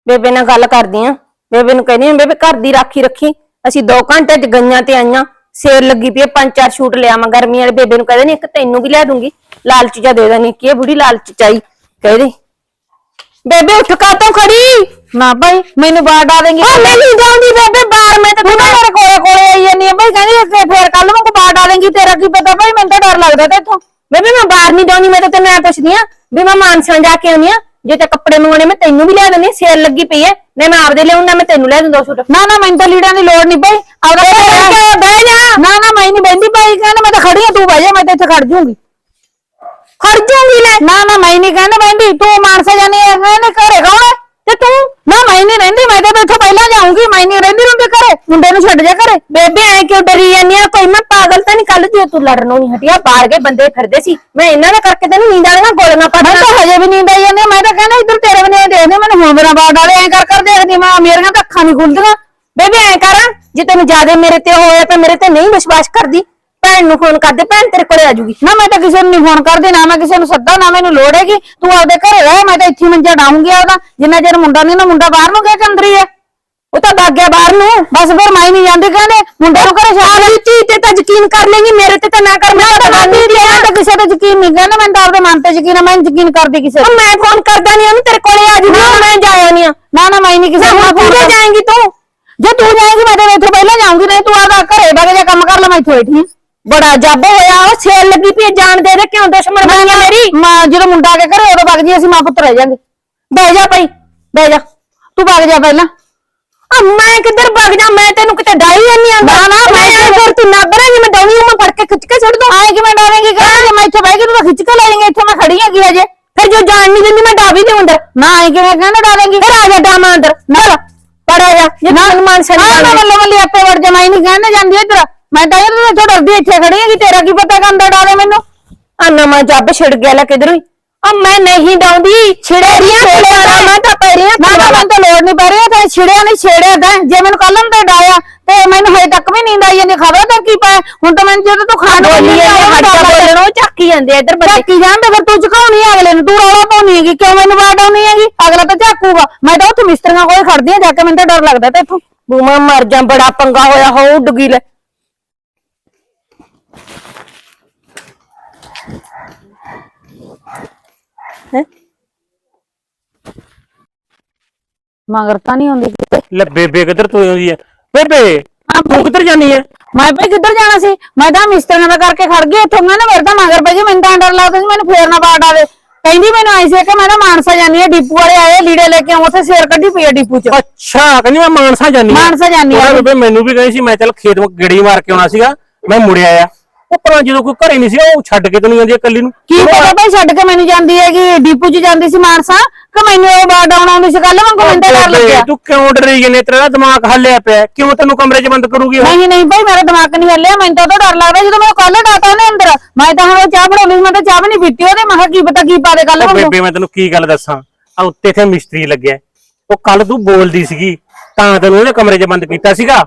ਬੇਬੇ ਨਾਲ ਗੱਲ ਕਰਦੀ ਆ। ਬੇਬੇ ਨੂੰ ਕਹਿੰਦੀ ਆ ਬੇਬੇ ਘਰ ਦੀ ਰਾਖੀ ਰੱਖੀ। ਅਸੀਂ 2 ਘੰਟੇ ਚ ਗਈਆਂ ਤੇ ਆਈਆਂ। ਸੇਲ ਲੱਗੀ ਪਈ ਪੰਜ ਚਾਰ ਸ਼ੂਟ ਲਿਆਵਾਂ ਗਰਮੀ ਵਾਲੇ। ਬੇਬੇ ਨੂੰ ਕਹਿੰਦੇ ਨੇ ਇੱਕ ਤੈਨੂੰ ਵੀ ਲਿਆ ਦੂੰਗੀ ਲਾਲਚ ਜਾ ਦੇ ਦੇਣੀ। ਕੀ ਇਹ ਬੁੜੀ ਲਾਲਚ ਚਾਈ ਕਹਿੰਦੇ ਬੇਬੇ ਉੱਠ ਕਾ ਤੋਂ ਖੜੀ। ਨਾ ਭਾਈ ਮੈਨੂੰ ਬਾਹਰ ਡਾ ਦੇਂਗੀ। ਉਹ ਨਹੀਂ ਜਾਂਦੀ ਬੇਬੇ ਬਾਹਰ ਮੈਂ ਤਾਂ ਤੂੰ ਤਾਂ ਮੇਰੇ ਕੋਲੇ ਕੋਲੇ ਆਈ ਜਾਂਦੀ ਆ। ਭਾਈ ਕਹਿੰਦੀ ਕਿ ਫੇਰ ਕੱਲ ਨੂੰ ਕੋ ਬਾਹਰ ਡਾ ਦੇਂਗੀ ਤੇਰਾ ਕੀ ਪਤਾ? ਭਾਈ ਮੈਨੂੰ ਤਾਂ ਡਰ ਲੱਗਦਾ ਤੇਥੋਂ ਬੇਬੇ ਮੈਂ ਬਾਹਰ ਨਹੀਂ ਜਾਣੀ ਮੈਂ ਤਾਂ ਤੈਨੂੰ ਐ ਪੁੱਛਦੀ ਆ ਵੀ ਮੈਂ ਮਾਨਸਾ ਜਾ ਕੇ ਆਉਣੀ ਆ ਜੇ ਤੇ ਕੱਪੜੇ ਮੰਗਵਾਉਣੇ ਮੈਂ ਤੈਨੂੰ ਵੀ ਲਿਆ ਦਿੰਦੀ ਸੇਲ ਲੱਗੀ ਪਈ ਐ ਨਹੀਂ ਮੈਂ ਆਪਦੇ ਲਿਆਉਂਦਾ ਮੈਂ ਤੈਨੂੰ ਲਿਆ ਦੂੰ ਦੋ ਸੂਟ। ਨਾ ਨਾ ਮੈਨੂੰ ਤਾਂ ਲੀੜਾਂ ਦੀ ਲੋੜ ਨਹੀਂ ਭਾਈ। ਆਪਦਾ। ਬਹਿ ਜਾ। ਨਾ ਨਾ ਮੈਂ ਨਹੀਂ ਬੈਂਦੀ ਭਾਈ। ਕਹਿੰਦਾ ਮੈਂ ਤਾਂ ਖੜੀ ਆ ਤੂੰ ਬਹਿ ਜਾ ਮੈਂ ਤਾਂ ਇੱਥੇ ਖੜ ਜੂੰਗੀ। ਖੜ ਜੂਗੀ ਲੈ ਨਾ ਨਾ ਮੈਂ ਨਹੀਂ ਕਹਿੰਦਾ ਬੈਂਦੀ ਤੂੰ ਮਾਨਸਾ ਜਾਨੀ ਐ ਇਹਨੇ ਘਰੇ ਕੌਣ ਤੇ ਤੂੰ? ਨਾ ਮੈਂ ਨਹੀਂ ਰਹਿੰਦੀ ਮੈਂ ਤਾਂ ਇੱਥੋਂ ਪਹਿਲਾਂ ਜਾਊਂਗੀ। ਮੈਂ ਨਹੀਂ ਰਹਿੰਦੀ runde ਘਰੇ। ਮੁੰਡੇ ਨੂੰ ਛੱਡ ਜਾ ਘਰੇ। ਬੇਬੇ ਐ ਕਿਉਂ ਡਰੀ ਜਾਂਦੀ ਆ? ਕੋਈ ਮੈਂ ਪਾਗਲ ਤਾਂ ਨਹੀਂ ਕੱਲ ਜੇ ਤੂੰ ਲੜਨੋਂ ਨਹੀਂ ਹਟਿਆ ਬਾਹਰ ਕੇ ਬੰਦੇ ਫਿਰਦੇ ਸੀ। ਮੈਂ ਇਹਨਾਂ ਦਾ ਕਰਕੇ ਤੈਨੂੰ ਨੀਂਦ ਆਲੀਆਂ ਗੋਲੀਆਂ ਮੈਂ ਪੜਨਾ ਤਾਂ ਹਜੇ ਵੀ ਨੀਂਦ ਆਈ ਜਾਂਦੀ ਆ, ਮੈਂ ਤਾਂ ਕਹਿੰਦਾ ਇੱਧਰ ਤੇਰੇ ਬਨੇ ਦੇਖਦੇ ਮੈਨੂੰ ਹੁਣ ਮੇਰਾ ਬਾੜ ਡਾਲੇ ਐਂ ਕਰ ਕਰ ਦੇਖਦੀ ਮੈਂ ਮੇਰੀਆਂ ਤਾਂ ਅੱਖਾਂ ਨਹੀਂ ਖੁੱਲਦੀਆਂ। ਬੇਬੇ ਐ ਕਰ ਜੇ ਤੈਨੂੰ ਜ਼ਿਆਦਾ ਮੇਰੇ ਤੇ ਹੋਇਆ ਤਾਂ ਮੇਰੇ ਤੇ ਨਹੀਂ ਵਿਸ਼ਵਾਸ ਕਰਦੀ। ਭੈਣ ਨੂੰ ਫੋਨ ਕਰਦੇ ਭੈਣ ਤੇਰੇ ਕੋਲੇ ਆ ਜੂਗੀ। ਨਾ ਮੈਂ ਤਾਂ ਕਿਸੇ ਨੂੰ ਨਹੀਂ ਫੋਨ ਕਰਦੀ ਨਾ ਮੈਂ ਕਿਸੇ ਨੂੰ ਸੱਦਾ ਨਾ ਮੈਨੂੰ ਲੋੜ ਹੈਗੀ। ਤੂੰ ਆਪਦੇ ਘਰੇ ਰਹਿ ਮੈਂ ਤਾਂ ਇੱਥੇ ਹੀ ਮੰਜਾ ਡਾਉਂਗੀ ਉਹਦਾ ਜਿੰਨਾ ਚਿਰ ਮੁੰਡਾ ਨਹੀਂ ਨਾ ਮੁੰਡਾ ਬਾਹਰ ਨੂੰ ਗਿਆ ਕਿ ਅੰਦਰ ਹੀ ਉਹ ਤਾਂ ਭੱਗ ਗਿਆ ਬਾਹਰ ਨੂੰ। ਬਸ ਫਿਰ ਮੈਂ ਨਹੀਂ ਜਾਂਦੀ ਕਹਿੰਦੇ ਮੁੰਡੇ ਨੂੰ ਘਰੇ ਛੱਡ ਆਪਣੀ ਧੀ ਤੇ ਤਾਂ ਯਕੀਨ ਕਰ ਲੇਗੀ ਮੇਰੇ ਤੇ ਤਾਂ ਨਾ ਕਰ ਮੈਂ ਤਾਂ ਮੈਂ ਮੰਨਦੀ ਤਾਂ ਤਾਂ ਕਿਸੇ ਤੇ ਯਕੀਨ ਨਹੀਂ ਕਹਿੰਦਾ ਮੈਂ ਤਾਂ ਆਪਦੇ ਮਨ ਤੇ ਯਕੀਨ ਆ ਮੈਂ ਨੀ ਯਕੀਨ ਕਰਦੀ ਕਿਸੇ ਤੇ। ਮੈਂ ਫੋਨ ਕਰਦਾ ਨਹੀਂ ਉਹਨੂੰ ਤੇਰੇ ਕੋਲੇ ਆ ਜੂਗਾ ਮੈਂ ਜਾਇਆ ਨਹੀਂ ਆ। ਨਾ ਨਾ ਮੈਂ ਨਹੀਂ ਕਿਸੇ ਨੂੰ ਹੁਣ ਕਰਦੀ। ਜਾਏਂਗੀ ਤੂੰ? ਜੇ ਤੂੰ ਜਾਏਂਗੀ ਮੈਂ ਤੇ ਇੱਥੇ ਪਹਿਲਾਂ ਜਾਊਂਗੀ ਨਹੀਂ ਤੂੰ ਆਦਾ ਘਰੇ ਬਗ ਜਾ ਕੰਮ ਕਰ ਲੈ ਮੈਂ ਇੱਥੇ ਬੈਠੀ ਹਾਂ। ਬੜਾ ਜੱਬ ਹੋਇਆ ਉਹ ਛੇਲ ਲੱਗੀ ਪਈ ਜਾਣ ਦੇ ਦੇ ਕਿਉਂ ਦੁਸ਼ਮਣ ਬਣੀ ਹੈ ਮੇਰੀ? ਮਾਂ ਜਦੋਂ ਮੁੰਡਾ ਆ ਕੇ ਘਰੇ ਉਦੋਂ ਵਗ ਜੀ ਅਸੀਂ ਮਾਂ ਪੁੱਤ ਰਹਿ ਜਾਾਂਗੇ। ਬਹਿ ਜਾ ਭਾਈ ਬਹਿ ਜਾ। ਤੂੰ ਵਗ ਜਾ ਪਹਿਲਾਂ। ਆ ਮੈਂ ਕਿੱਧਰ ਭੱਗ ਜਾ ਮੈਂ ਤੈਨੂੰ ਕਿਤੇ ਡਾਈ ਨਹੀਂ ਆਂਦਾ ਨਾ, ਨਾ, ਮੈਂ ਫਿਰ ਤੂੰ ਨਾ ਬਰਾਂਗੀ ਮੈਂ ਡਾਉਣੀ ਮੈਂ ਫੜ ਕੇ ਖਿੱਚ ਕੇ ਛੱਡ ਦੂੰ। ਆਏ ਕਿਵੇਂ ਡਾਵੇਂਗੀ ਕਹਿੰਦੇ ਮੈਂ ਇੱਥੇ ਬਹਿ ਕੇ ਤੂੰ ਖਿੱਚ ਕੇ ਲੈ ਜਾਏਂਗੇ ਇੱਥੇ ਮੈਂ ਖੜੀ ਹੈਗੀ ਹਜੇ। ਫਿਰ ਜੋ ਜਾਣ ਨਹੀਂ ਦਿੰਦੀ ਮੈਂ ਡਾਵੀ ਦੇ ਅੰਦਰ। ਨਾ ਆਏ ਕਿਵੇਂ ਕਹਿੰਦੇ ਡਾਵੇਂਗੀ ਫਿਰ ਆ ਜਾ ਡਾਮਾ ਅੰਦਰ। ਚੱਲ ਪੜ ਆ ਜਾ ਜੇ ਮਾਨ ਹਾਂ ਮੈਂ ਸੰਜਾਨ ਵੱਲੋਂ ਵੱਲੀ ਆਪੇ ਵੜ ਜਾ ਮੈਂ ਨਹੀਂ ਕਹਿੰਦੇ ਜਾਂਦੀ ਇੱਧਰ। ਮੈਂ ਤਾਂ ਇਹ ਤੋਂ ਡਰਦੀ ਇੱਥੇ ਖੜੀ ਹੈਗੀ ਤੇਰਾ ਕੀ ਪਤਾ ਕੰਦਾ ਡਾਵੇ ਮੈਨੂੰ? ਆ ਨਵਾਂ ਜੱਬ ਛਿੜ ਗਿਆ ਲੈ ਕਿਧਰੋਂ ਹੀ। ਆ ਮੈਂ ਨਹੀਂ ਡਾਉਂਦੀ ਛਿੜੇਰੀਆਂ ਛਿੜੇਰੀਆਂ ਮੈਂ ਤਾਂ ਪੈਰੀਆਂ ਨਾ ਨਾ ਮੈਨੂੰ ਤਾਂ ਲੋੜ ਨਹੀਂ ਪੈ ਰਹੀ ਤੇ ਛਿੜਿਆ ਨਹੀਂ ਛੇੜਿਆ ਤਾਂ। ਜੇ ਮੈਨੂੰ ਕੱਲ ਨੂੰ ਤੇ ਡਾਇਆ ਤੇ ਮੈਨੂੰ ਹਜੇ ਤੱਕ ਵੀ ਨੀਂਦ ਆਈ ਜਾਂਦੀ ਖਬਰ ਤੇ ਕੀ ਪਾਇਆ? ਹੁਣ ਤਾਂ ਮੈਨੂੰ ਜਦੋਂ ਤੂੰ ਖਾਣ ਬੋਲੀ ਇਹ ਹੱਟਾ ਬੋਲਣੋਂ ਚੱਕੀ ਜਾਂਦੇ ਇੱਧਰ ਬੰਦੇ। ਕੀ ਜਾਂਦੇ ਫਿਰ ਤੂੰ ਝਕਾਉਣੀ ਅਗਲੇ ਨੂੰ ਤੂੰ ਰੌਲਾ ਪਾਉਣੀ ਹੈਗੀ ਕਿਉਂ ਮੈਨੂੰ ਆਉਣੀ ਹੈਗੀ? ਅਗਲਾ ਤਾਂ ਝਾਕੂਗਾ। ਮੈਂ ਤਾਂ ਉੱਥੇ ਮਿਸਤਰੀਆਂ ਕੋਲ ਖੜਦੀ ਆ ਜਾ ਕੇ ਮੈਨੂੰ ਤਾਂ ਡਰ ਲੱਗਦਾ ਤੇ ਇੱਥੋਂ। ਬੂਮਾ ਮਰ ਜਾ ਬੜਾ ਪੰਗਾ ਹੋਇਆ ਹੋ ਡੁੱਗੀ ਲੈ। ਹੈਂ? ਮਗਰ ਤਾਂ ਨਹੀਂ ਆਉਂਦੀ ਕਿਤੇ। ਲੈ ਬੇਬੇ ਕਿੱਧਰ ਤੁਰੀ ਆਉਂਦੀ ਐ ਬੇਬੇ ਤੂੰ ਕਿੱਧਰ ਜਾਨੀ ਐ ਮੈਂ ਭਾਈ ਕਿੱਧਰ ਜਾਣਾ ਸੀ? ਮੈਂ ਤਾਂ ਮਿਸਤਰੀਆਂ ਦਾ ਕਰਕੇ ਖੜ ਗਈ ਇੱਥੋਂ ਮੈਂ ਨਾ ਮੇਰੇ ਤਾਂ ਮਗਰ ਪੈ ਗਈ ਮੈਨੂੰ ਤਾਂ ਡਰ ਲੱਗਦਾ ਸੀ ਮੈਨੂੰ ਫੇਰ ਨਾ ਬਾੜ ਆਵੇ। ਕਹਿੰਦੀ ਮੈਨੂੰ ਆਈ ਸੀ ਕਿ ਮੈਂ ਨਾ ਮਾਨਸਾ ਜਾਨੀ ਆ ਡਿਪੂ ਵਾਲੇ ਆਏ ਲੀੜੇ ਲੈ ਕੇ ਆਉਂ ਉੱਥੇ ਸੇਰ ਕੱਢੀ ਪਈ ਆ ਡਿਪੂ ਚ। ਅੱਛਾ ਕਹਿੰਦੀ ਮੈਂ ਮਾਨਸਾ ਜਾਨੀ। ਮਾਨਸਾ ਜਾਨੀ ਬੇਬੇ ਮੈਨੂੰ ਵੀ ਕਹੀ ਸੀ ਮੈਂ ਚੱਲ ਖੇਤ ਵਿੱਚ ਗੇੜੀ ਮਾਰ ਕੇ ਆਉਣਾ ਸੀਗਾ ਮੈਂ ਮੁੜਿਆ ਆ। ਉਹ ਪਰ ਜਦੋਂ ਕੋਈ ਘਰੇ ਨਹੀਂ ਸੀ ਉਹ ਛੱਡ ਕੇ ਤੂੰ ਨਹੀਂ ਜਾਂਦੀ ਇਕੱਲੀ ਨੂੰ। ਕੀ ਪਤਾ ਭਾਈ ਛੱਡ ਕੇ ਮੈਨੂੰ ਜਾਂਦੀ ਹੈਗੀ ਡਿਪੂ ਚ ਜਾਂਦੀ ਸੀ ਮਾਨਸਾ ਕਿ ਮੈਨੂੰ ਉਹ ਬਾੜ ਆਉਣ ਆਉਂਦੀ ਸੀ ਕੱਲ ਵਾਂਗੂ ਮੈਨੂੰ ਤਾਂ ਡਰ ਲੱਗਿਆ। ਤੂੰ ਕਿਉਂ ਡਰੀ ਜਨੇ ਤੇਰਾ ਦਿਮਾਗ ਹੱਲਿਆ ਪਿਆ ਕਿਉਂ ਤੈਨੂੰ ਕਮਰੇ 'ਚ ਬੰਦ ਕਰੂਗੀ ਉਹ? ਨਹੀਂ ਨਹੀਂ ਭਾਈ ਮੇਰਾ ਦਿਮਾਗ ਨਹੀਂ ਹੱਲਿਆ ਮੈਨੂੰ ਤਾਂ ਉਹਦਾ ਡਰ ਲੱਗਦਾ ਜਦੋਂ ਮੈਨੂੰ ਕੱਲ ਡਾਟਾ ਉਹਨੇ ਅੰਦਰ ਮੈਂ ਤਾਂ ਹੁਣ ਉਹ ਚਾਹ ਬਣਾਉਣੀ ਸੀ ਮੈਂ ਤਾਂ ਚਾਹ ਵੀ ਨਹੀਂ ਪੀਤੀ ਉਹਦੇ ਮੈਂ ਕਿਹਾ ਕੀ ਪਤਾ ਕੀ ਪਾ ਦੇ ਕੱਲ ਉਹ ਵਾਂਗੂ। ਬੇਬੇ ਮੈਂ ਤੈਨੂੰ ਕੀ ਗੱਲ ਦੱਸਾਂ? ਆ ਉੱਤੇ ਤੇ ਮਿਸਤਰੀ ਲੱਗਿਆ ਉਹ ਕੱਲ ਤੂੰ ਬੋਲਦੀ ਸੀਗੀ ਤਾਂ ਤੈਨੂੰ ਉਹਦੇ ਕਮਰੇ 'ਚ ਬੰਦ ਕੀਤਾ ਸੀਗਾ।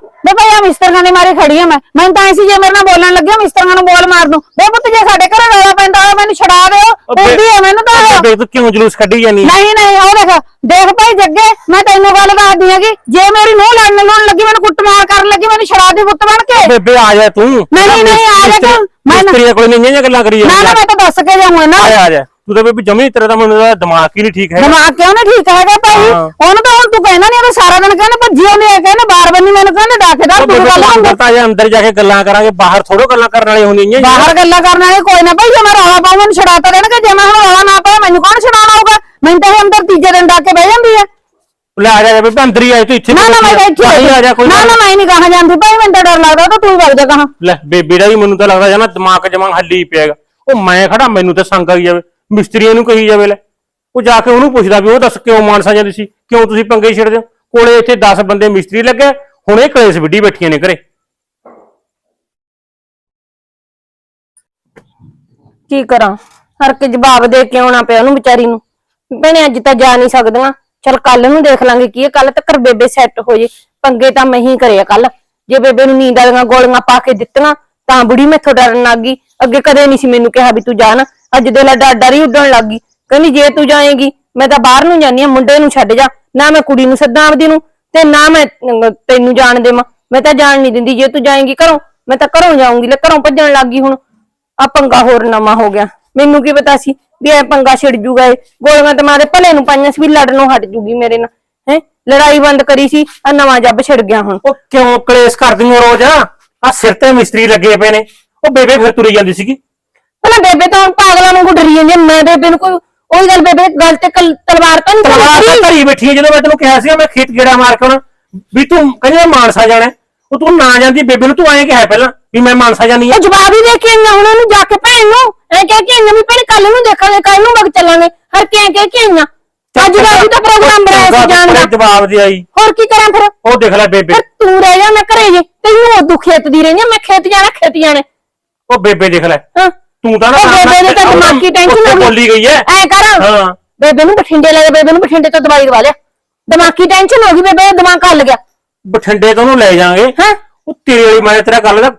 ਆ ਮਿਸਤਰੀਆਂ ਦੇ ਮਾਰੇ ਖੜੀ ਆ ਮੈਂ। ਮੈਨੂੰ ਤਾਂ ਐਸੀ ਜੇ ਮੇਰੇ ਨਾਲ ਬੋਲਣ ਲੱਗਿਆ ਮਿਸਤਰੀਆਂ ਨੂੰ ਬੋਲ ਮਾਰ ਦੂੰ। ਬੇ ਪੁੱਤ ਜੇ ਸਾਡੇ ਘਰੇ ਰੌਲਾ ਪੈਂਦਾ ਹੋਇਆ ਮੈਨੂੰ ਛਡਾ ਦਿਓ। ਪੈਂਦੀ ਆ ਮੈਨੂੰ ਤਾਂ। ਉਹ ਬੇਬੇ ਤੂੰ ਕਿਉਂ ਜਲੂਸ ਕੱਢੀ ਜਾਨੀ? ਆਂ? ਨਹੀਂ ਨਹੀਂ ਉਹ ਦੇਖ ਦੇਖ ਭਾਈ ਜੱਗੇ ਮੈਂ ਤੈਨੂੰ ਗੱਲ ਦੱਸਦੀ ਹੈਗੀ ਜੇ ਮੇਰੀ ਨੂੰਹ ਲੜਨ ਲੁੜਨ ਲੱਗੀ ਮੈਨੂੰ ਕੁੱਟਮਾਰ ਕਰਨ ਲੱਗੀ ਮੈਨੂੰ ਛੜਾ ਦੇ ਪੁੱਤ ਬਣ ਕੇ। ਬੇਬੇ ਆ ਜਾ ਤੂੰ। ਨਹੀਂ, ਨਹੀਂ, ਆ ਜਾ ਤੂੰ। ਮੈਂ ਨਾ- ਮਿਸਤਰੀਆਂ ਕੋਲ ਨਹੀਂ ਇੰਨੀਆਂ ਗੱਲਾਂ ਕਰੀ ਨਾ ਨਾ ਜਾਂਦੀ ਮੈਂ ਤਾਂ ਦੱਸ ਕੇ ਜਾਊਂ ਨਾ। ਆ ਜਾ ਆ ਜਾ। ਤੂੰ ਤਾਂ ਬੇਬੇ ਜਮੀ ਤੇਰਾ ਤਾਂ ਮੈਨੂੰ ਲੱਗਦਾ ਦਿਮਾਗ ਹੀ ਨਹੀਂ ਠੀਕ ਹੈ ਦਿਮਾਗ ਕਿਉਂ ਨਾ ਠੀਕ ਹੈਗਾ ਭਾਈ? ਹਾਂ। ਉਹਨੂੰ ਤਾਂ ਹੁਣ ਤੂੰ ਕਹਿਣਾ ਨਹੀਂ ਉਹ ਸਾਰਾ ਦਿਨ ਕਹਿੰਦਾ ਭੱਜੀ ਆਉਂਦੀ ਹੈ ਕਹਿੰਦਾ ਬਾਰ ਬੰਨੀ ਮੈਨੂੰ ਕਹਿੰਦਾ ਡਾਕੇਦਾਰ ਤੂੰ ਗੱਲ ਅੰਦਰ ਤਾਂ ਆ ਜਾ ਅੰਦਰ ਜਾ ਕੇ ਗੱਲਾਂ ਕਰਾਂਗੇ ਬਾਹਰ ਥੋੜੋ ਗੱਲਾਂ ਕਰਨ ਵਾਲੀ ਹੁੰਦੀਆਂ ਨੇ ਬਾਹਰ ਗੱਲਾਂ ਕਰਨ ਵਾਲੇ ਕੋਈ ਨਾ ਭਾਈ ਜੇ ਮੈਂ ਰੌਲਾ ਪਾਉਂ ਮੈਨੂੰ ਛਡਾਤਾ ਦੇਣਗੇ ਜੇ ਮੈਂ ਹੁਣ ਰੌਲਾ ਨਾ ਪਾਇਆ ਮੈਨੂੰ ਕੌਣ ਛਡਾਉਣਾ ਹੋਊਗਾ? ਮੈਨੂੰ ਤਾਂ ਇਹ ਅੰਦਰ ਤੀਜੇ ਦਿਨ ਡਾਕੇ ਬਹਿ ਜਾਂਦੀ ਹੈ ਲੈ ਆ ਜਾ ਬੇਬੇ ਅੰਦਰ ਹੀ ਆ ਜਾ, ਤੂੰ ਇੱਥੇ ਨਾ ਨਾ ਮੈਂ ਤਾਂ ਇੱਥੇ ਬਾਹਰ ਹੀ ਆ ਜਾ ਕੋਈ ਨਾ ਗੱਲ ਨਾ ਮੈਂ ਨਹੀਂ ਕਹਾਂ ਜਾਂਦੀ ਭਾਈ ਮੈਨੂੰ ਤਾਂ ਡਰ ਲੱਗਦਾ ਉਹ ਤਾਂ ਤੂੰ ਹੀ ਵਗ ਜਾ ਕਹਾਂ। ਲੈ ਬੇਬੇ ਦਾ ਵੀ ਮੈਨੂੰ ਤਾਂ ਲੱਗਦਾ ਜਾਨਾ ਦਿਮਾਗ ਜਮਾਂ ਹੱਲੀ ਪਿਆਗਾ ਉਹ ਮੈਂ ਖੜਾ ਮੈਨੂੰ ਤਾਂ ਸੰਗ ਆਈ ਜਾਵੇ। ਮਿਸਤਰੀਆਂ ਨੂੰ ਕਹੀ ਜਾਵੇ ਲੈ। ਉਹ ਜਾ ਕੇ ਉਹਨੂੰ ਪੁੱਛਦਾ ਵੀ ਉਹ ਦੱਸ ਕਿਉਂ ਮਾਨਸਾ ਜਾਂਦੀ ਸੀ? ਕਿਉਂ ਤੁਸੀਂ ਪੰਗੇ ਛੇੜਦੇ ਹੋ? ਕੋਲੇ ਇੱਥੇ 10 ਬੰਦੇ ਮਿਸਤਰੀ ਲੱਗੇ, ਹੁਣ ਇਹ ਕਲੇਸ਼ ਵਿੱਢੀ ਬੈਠੀਆਂ ਨੇ ਘਰੇ। ਕੀ ਕਰਾਂ? ਹਰ ਕੇ ਜਵਾਬ ਦੇ ਕੇ ਆਉਣਾ ਪਿਆ ਉਹਨੂੰ ਵਿਚਾਰੀ ਨੂੰ। ਭੈਣੇ, ਅੱਜ ਤਾਂ ਜਾ ਨਹੀਂ ਸਕਦੀਆਂ। ਚਲ ਕੱਲ ਨੂੰ ਦੇਖ ਲਾਂਗੇ ਕੀ ਹੈ। ਕੱਲ ਤੱਕ ਬੇਬੇ ਸੈੱਟ ਹੋ ਜੇ। ਪੰਗੇ ਤਾਂ ਮੈਂ ਹੀ ਕਰਿਆ ਕੱਲ। ਜੇ ਬੇਬੇ ਨੂੰ ਨੀਂਦ ਆਲੀਆਂ ਗੋਲੀਆਂ ਪਾ ਕੇ ਦਿੱਤੀਆਂ, ਤਾਂ ਬੁੜੀ ਮੈਥੋਂ ਡਰਨ ਲੱਗ ਗਈ। ਅੱਗੇ ਕਦੇ ਨਹੀਂ ਸੀ ਮੈਨੂੰ ਕਿਹਾ ਵੀ ਤੂੰ ਜਾ ਨਾ। ਅੱਜ ਦੇ ਲਾ ਡਰ ਹੀ ਉੱਡਣ ਲੱਗ ਗਈ। ਕਹਿੰਦੀ ਜੇ ਤੂੰ ਜਾਏਂਗੀ ਮੈਂ ਤਾਂ ਬਾਹਰ ਨੂੰ ਜਾਨੀ ਆ ਮੁੰਡੇ ਨੂੰ ਛੱਡ ਜਾ। ਨਾ ਮੈਂ ਕੁੜੀ ਨੂੰ ਸੱਦਾਂ ਆਪਦੀ ਨੂੰ ਤੇ ਨਾ ਮੈਂ ਅਹ, ਤੈਨੂੰ ਜਾਣ ਦੇਵਾਂ। ਮੈਂ ਤਾਂ ਜਾਣ ਨਹੀਂ ਦਿੰਦੀ ਜੇ ਤੂੰ ਜਾਏਂਗੀ ਘਰੋਂ ਮੈਂ ਤਾਂ ਘਰੋਂ ਜਾਊਂਗੀ ਲੈ ਘਰੋਂ ਭੱਜਣ ਲੱਗ ਗਈ ਹੁਣ। ਆ ਪੰਗਾ ਹੋਰ ਨਵਾਂ ਹੋ ਗਿਆ। ਮੈਨੂੰ ਕੀ ਪਤਾ ਸੀ ਵੀ ਇਹ ਪੰਗਾ ਛਿੜ ਜੂਗਾ ਇਹ। ਗੋਲੀਆਂ ਤੇ ਮਾਰੇ ਭਲੇ ਨੂੰ ਪਾਈਆਂ ਸੀ ਵੀ ਲੜਨੋਂ ਹਟ ਜੂਗੀ ਮੇਰੇ ਨਾਲ। ਹੈ? ਲੜਾਈ ਬੰਦ ਕਰੀ ਸੀ ਆ ਨਵਾਂ ਜੱਬ ਛਿੜ ਗਿਆ ਹੁਣ। ਉਹ ਕਿਉਂ ਕਲੇਸ਼ ਕਰਦੀ ਹੋ ਰੋਜ਼? ਆ ਸਿਰ ਤੇ ਮਿਸਤਰੀ ਲੱਗੇ ਪਏ ਨੇ। ਉਹ ਬੇਬੇ ਫਿਰ ਤੁਰੀ ਜਾਂਦੀ ਸੀਗੀ। ਪਹਿਲਾਂ ਬੇਬੇ ਤਾਂ ਹੁਣ ਪਾਗਲਾਂ ਨੂੰ ਡਰੀ ਜਾਂਦੀ ਆ, ਮੈਂ ਬੇਬੇ ਨੂੰ ਕੋਈ ਉਹੀ ਗੱਲ ਬੇਬੇ ਗੱਲ ਤੇ ਕਲ- ਤਲਵਾਰ ਤਾਂ ਨਹੀਂ ਤਲਵਾਰ ਤਾਂ ਧਰੀ ਬੈਠੀ ਹੈ ਜਦੋਂ ਮੈਂ ਤੈਨੂੰ ਕਿਹਾ ਸੀ ਮੈਂ ਖੇਤ ਗੇੜਾ ਮਾਰ ਕੇ ਆਉਣਾ। ਵੀ ਤੂੰ ਕਹਿੰਦੀ ਮੈਂ ਮਾਨਸਾ ਜਾਣਾ। ਹੈ। ਉਹ ਤੂੰ ਨਾ ਜਾਂਦੀ ਬੇਬੇ ਨੂੰ ਤੂੰ ਐਂ ਕਿਹਾ ਪਹਿਲਾਂ ਵੀ ਮੈਂ ਮਾਨਸਾ ਜਾਣੀ ਆ। ਉਹ ਜਵਾਬ ਹੀ ਦੇ ਕੇ ਆਈਆਂ ਹੁਣ ਉਹਨੂੰ ਜਾ ਕੇ ਭੈਣ ਨੂੰ। ਐ ਕਹਿ ਕੇ ਆਈਆਂ ਵੀ ਭੈਣ ਕੱਲ ਨੂੰ ਦੇਖਾਂਗੇ ਕੱਲ ਨੂੰ ਵਗ ਚੱਲਾਂਗੇ। ਹਰ ਕੇ ਐਂ ਕਹਿ ਕੇ ਆਈਆਂ। ਅੱਜ ਦਾ ਵੀ ਤਾਂ ਪ੍ਰੋਗਰਾਮ ਬਣਾਇਆ ਸੀ ਜਾਣ ਦਾ। ਜਵਾਬ ਦੇ ਆਈ। ਹੋਰ ਕੀ ਕਰਾਂ ਫਿਰ? ਉਹ ਦੇਖ ਲੈ ਬੇਬੇ। ਫਿਰ ਤੂੰ ਰਹਿ ਜਾ ਮੈਂ ਘਰੇ ਜੇ। ਤੈਨੂੰ ਉਦੋਂ ਖੇਤ ਦੀ ਰਹਿੰਦੀ ਆ, ਮੈਂ ਖੇਤ ਜਾਣਾ ਖੇਤ ਜਾਣਾ। ਉਹ ਬੇਬੇ ਦੇਖ ਲੈ। ਹਾਂ। ਤੂੰ ਤਾਂ ਨਾ ਉਹ ਬੇਬੇ ਨੇ ਤਾਂ ਦਿਮਾਗੀ ਟੈਨਸ਼ਨ ਹੋ ਬੋਲੀ ਗਈ ਹੈ ਐ ਕਰ। ਹਾਂ। ਬੇਬੇ ਨੂੰ ਬਠਿੰਡੇ ਲੈ ਜਾ ਬੇਬੇ ਨੂੰ ਬਠਿੰਡੇ ਤੋਂ ਦਵਾਈ ਦਵਾ ਲਿਆ। ਦਿਮਾਗੀ ਟੈਨਸ਼ਨ ਹੋ ਗਈ ਬੇਬੇ ਦਾ ਦਿਮਾਗ ਹੱਲ ਗਿਆ। ਬਠਿੰਡੇ ਤੋਂ ਉਹਨੂੰ ਲੈ ਜਾਾਂਗੇ। ਹਾਂ। ਉਹ ਤੇਰੇ ਵਾਲੀ ਮੈਂ ਤੇਰਾ ਗੱਲ ਦਾ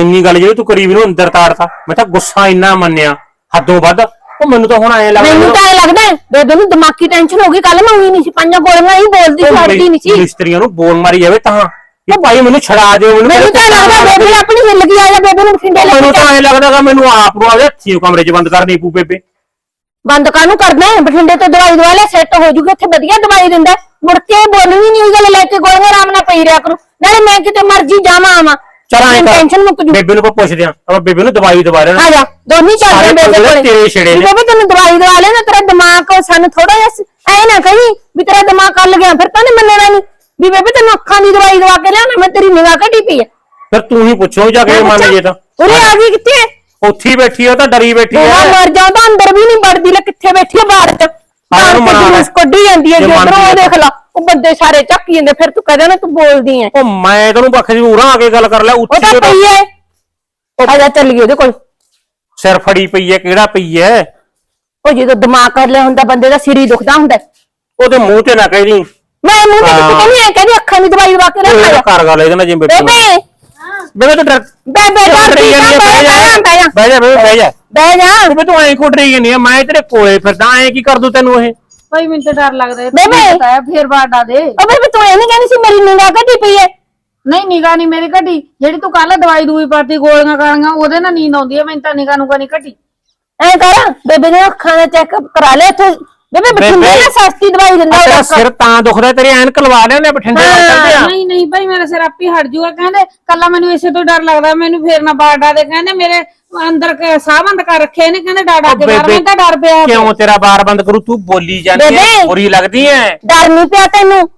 ਇੰਨੀ ਗੱਲ ਜਿਹੜੀ ਤੂੰ ਕਰੀਬ ਨੂੰ ਅੰਦਰ ਤਾੜਤਾ। ਮੈਂ ਤਾਂ ਗੁੱਸਾ ਇੰਨਾ ਮੰਨਿਆ ਹੱਦੋਂ ਵੱਧ। ਉਹ ਮੈਨੂੰ ਤਾਂ ਹੁਣ ਐਂ ਲੱਗਦਾ ਮੈਨੂੰ ਤਾਂ ਇਹ ਲੱਗਦਾ ਬੇਬੇ ਨੂੰ ਦਿਮਾਗੀ ਟੈਨਸ਼ਨ ਹੋ ਗਈ। ਕੱਲ ਮੈਂ ਉਹੀ ਨਹੀਂ ਸੀ ਪੰਜਾਂ ਗੋਲੀਆਂ ਹੀ ਬੋਲਦੀ ਛੱਡਦੀ ਨਹੀਂ ਸੀ। ਮਿਸਤਰੀਆਂ ਨੂੰ ਬੋਲ ਮਾਰੀ ਜਾਵੇ ਤਾਂ। ਇਹ ਭਾਈ ਮੈਨੂੰ ਛੜਾ ਦਿਓ ਮੈਨੂੰ ਮੈਨੂੰ ਤਾਂ ਲੱਗਦਾ ਬੇਬੇ ਆਪਣੀ ਹਿੱਲ ਗਈ ਆ ਜਾ ਬੇਬੇ ਨੂੰ ਫਿੰਡੇ ਲੈ ਮੈਨੂੰ ਕੇ ਤਾਂ ਐਂ ਲੱਗਦਾਗਾ ਮੈਨੂੰ ਆਪ ਨੂੰ ਆਵੇ ਹੱਥੀ ਕਮਰੇ 'ਚ ਬੰਦ ਕਰਨੀ ਪੂ ਬੇਬੇ। ਬੰਦ ਕਾਹਨੂੰ ਕਰਨਾ ਹੈ? ਬਠਿੰਡੇ ਤੋਂ ਦਵਾਈ ਦਵਾ ਲੈ ਸੈੱਟ ਹੋ ਜੂਗਾ ਉੱਥੇ ਵਧੀਆ ਦਵਾਈ ਦਿੰਦਾ ਹੈ। ਮੁੜ ਕੇ ਬੋਲਣੀ ਨਹੀਂ ਹੋਈ ਗੱਲ ਲੈ ਕੇ ਗੋਲੀਆਂ ਆਰਾਮ ਨਾਲ ਪਈ ਰਿਆ ਕਰੂ। ਨਾਲੇ ਮੈਂ ਕਿਤੇ ਮਰਜ਼ੀ ਜਾਵਾਂ ਆਵਾਂ। ਚਲ ਐਂ ਟੈਨਸ਼ਨ ਮੁੱਕ ਜੂ। ਬੇਬੇ ਨੂੰ ਕੋ ਪੁੱਛਦੇ ਆ ਆਪਾਂ ਬੇਬੇ ਨੂੰ ਦਵਾਈ ਦਵਾ ਲੈਣਾ। ਆ ਜਾ ਦੋਨੀ ਚੱਲ ਸਾਰੇ ਰਹੇ ਬੇਬੇ ਕੋਲ। ਤੇਰੇ ਛਿੜੇ ਵੀ ਨੇ। ਬੇਬੇ ਤੈਨੂੰ ਦਵਾਈ ਦਵਾ ਲੈ ਨਾ ਤੇਰਾ ਦਿਮਾਗ ਸਾਨੂੰ ਥੋੜਾ ਜਿਹਾ ਐ ਨਾ ਕਹੀ ਵੀ ਤੇਰਾ ਦਿਮਾਗ ਕੱਲ ਗਿਆ ਫਿਰ ਤਾਂ ਨਹੀਂ ਮੰਨਣਾ ਨਹੀਂ ਵੀ ਬੇਬੇ ਤੈਨੂੰ ਅੱਖਾਂ ਦੀ ਦਵਾਈ ਦਵਾ ਕੇ ਲਿਆਉਣਾ ਮੈਂ ਤੇਰੀ ਨਿਗਾਹ ਘਟੀ ਪਈ ਹੈ ਫਿਰ ਤੂੰ ਹੀ ਪੁੱਛੋ ਜਾ ਕੇ ਮੰਨ ਜੇ ਤਾਂ। ਉਰੇ ਆ ਗਈ ਕਿੱਥੇ? ਉੱਥੇ ਹੀ ਬੈਠੀ ਆ ਉਹ ਤਾਂ ਡਰੀ ਬੈਠੀ ਉਹ ਆ ਮਰ ਜਾ ਤਾਂ ਅੰਦਰ ਵੀ ਨਹੀਂ ਵੜਦੀ ਲੈ ਕਿੱਥੇ ਬੈਠੀ ਹੈ ਬਾਹਰ ਚ? ਬਾਹਰ ਉਹਨੂੰ ਚ ਮਨਾ ਲੈ। ਜਲੂਸ ਕੱਢੀ ਜਾਂਦੀ ਹੈ ਜੇ ਜਦੋਂ ਮੰਨਦੀ ਉਹ ਹੈ ਦੇਖ ਲਾ ਉਹ ਬੰਦੇ ਸਾਰੇ ਚੱਕੀ ਜਾਂਦੇ ਫਿਰ ਤੂੰ ਕਹਦਾ ਨਾ ਤੂੰ ਬੋਲਦੀ ਉਹ ਮੈਂ ਤੈਨੂੰ ਉਰਾਂ ਆ ਕੇ ਗੱਲ ਕਰ ਲੈ ਉਹ ਉੱਥੇ ਤਾਂ ਉਹਦਾ ਪਈ ਹੈ ਆ ਜਾ ਚੱਲੀਏ ਉਹਦੇ ਕੋਲ। ਸਿਰ ਫੜੀ ਪਈ ਐ ਕਿਹੜਾ ਪਈ ਐ? ਉਹ ਜਦੋਂ ਦਿਮਾਗ ਕਰ ਲਿਆ ਹੁੰਦਾ ਬੰਦੇ ਦਾ ਸਿਰ ਹੀ ਦੁਖਦਾ ਹੁੰਦਾ। ਉਹਦੇ ਮੂੰਹ ਤੇ ਨਾ ਕਹਿ ਦੀ ਮੈਂ ਮੂੰਹ ਤੇ ਹਾਂ। ਕਿਤੇ ਨਹੀਂ ਐ ਕਹਿੰਦੀ ਅੱਖਾਂ ਦੀ ਦਵਾਈ ਦਵਾ ਕੇ ਉਹ ਰੱਖ ਕਰ ਗੱਲ ਇਹਦੇ ਨਾਲ ਜਿਵੇਂ ਬੇਬੇ ਬੇਬੇ। ਬੇਬੇ ਤੂੰ ਡਰ ਬੇਬੇ ਡਰ ਡਰੀ ਜਾਂਦੀ ਐ, ਬਹਿ ਜਾ। ਬਹਿ ਜਾ। ਬਹਿ ਜਾ ਬੇਬੇ ਬਹਿ ਜਾ। ਬਹਿ ਜਾ। ਬੇਬੇ ਤੂੰ ਐਂ ਕੁੱਟ ਰਹੀ ਜਾਂਦੀ ਆ ਮੈਂ ਤੇਰੇ ਕੋਲੇ ਫਿਰਦਾ ਐਂ ਕੀ ਕਰ ਦੂ ਤੈਨੂੰ ਇਹ? ਭਾਈ ਮੈਨੂੰ ਤਾਂ ਡਰ ਲੱਗਦਾ ਹੈ ਬੇਬੇ। ਤੈਨੂੰ ਪਤਾ ਹੈ ਫੇਰ ਬਾਡਾ ਦੇ। ਉਹ ਬੇਬੇ ਤੂੰ ਇਹ ਨਹੀਂ ਕਹਿੰਦੀ ਸੀ ਮੇਰੀ ਨਿਗਾਹ ਘਟੀ ਪਈ ਹੈ? ਨਹੀਂ ਨਿਗਾ ਨਹੀਂ ਮੇਰੀ ਘਟੀ। ਜਿਹੜੀ ਤੂੰ ਕੱਲ ਦਵਾਈ ਦੂਈ ਪਾਤੀ ਗੋਲੀਆਂ ਖਾਣੀਆਂ ਉਹਦੇ ਨਾਲ ਨੀਂਦ ਆਉਂਦੀ ਹੈ ਮੈਨੂੰ ਤਾਂ ਨਿਗਾ ਨੂਗਾ ਨਹੀਂ ਘਟੀ। ਐ ਕਰ ਬੇਬੇ ਨੇ ਅੱਖਾਂ ਦਾ ਚੈੱਕਅਪ ਕਰਾ ਲਿਆ ਇੱਥੇ। ਬੇਬੇ ਬਠਿੰਡੇ। ਨਾ ਸਸਤੀ ਦਵਾਈ ਦਿੰਦਾ ਉਹ ਤੇਰਾ। ਸਿਰ ਤਾਂ ਦੁਖਦਾ ਤੇਰੇ ਐਨਕ ਲਵਾ ਲੈਣੇ ਬਠਿੰਡੇ ਨਾਲ ਚੱਲਦੇ ਆ ਨਹੀਂ ਨਹੀਂ ਭਾਈ ਮੇਰਾ ਸਿਰ ਆਪੇ ਹਟ ਜੂਗਾ। ਕਹਿੰਦੇ ਕੱਲਾ ਮੈਨੂੰ ਇਸੇ ਤੋਂ ਡਰ ਲੱਗਦਾ ਮੈਨੂੰ ਫੇਰ ਨਾ ਬਾਡਾ ਦੇ। ਕਹਿੰਦੇ ਮੇਰੇ ਅੰਦਰ ਕ- ਸਾਹ ਬੰਦ ਕਰ ਰੱਖੇ ਨੇ ਕਹਿੰਦੇ ਡਾਡਾ ਕੇ ਬਾਹਰ। ਮੈਨੂੰ ਤਾਂ ਡਰ ਪਿਆ ਕਿਉਂ ਤੇਰਾ ਬਾਰ ਬੰਦ ਕਰੂ? ਤੂੰ ਬੋਲੀ ਜਾਂਦੀ ਐ ਬੇਬੇ। ਬੁਰੀ ਲੱਗਦੀ ਐ ਡਰ ਨਹੀਂ ਪਿਆ ਤੈਨੂੰ?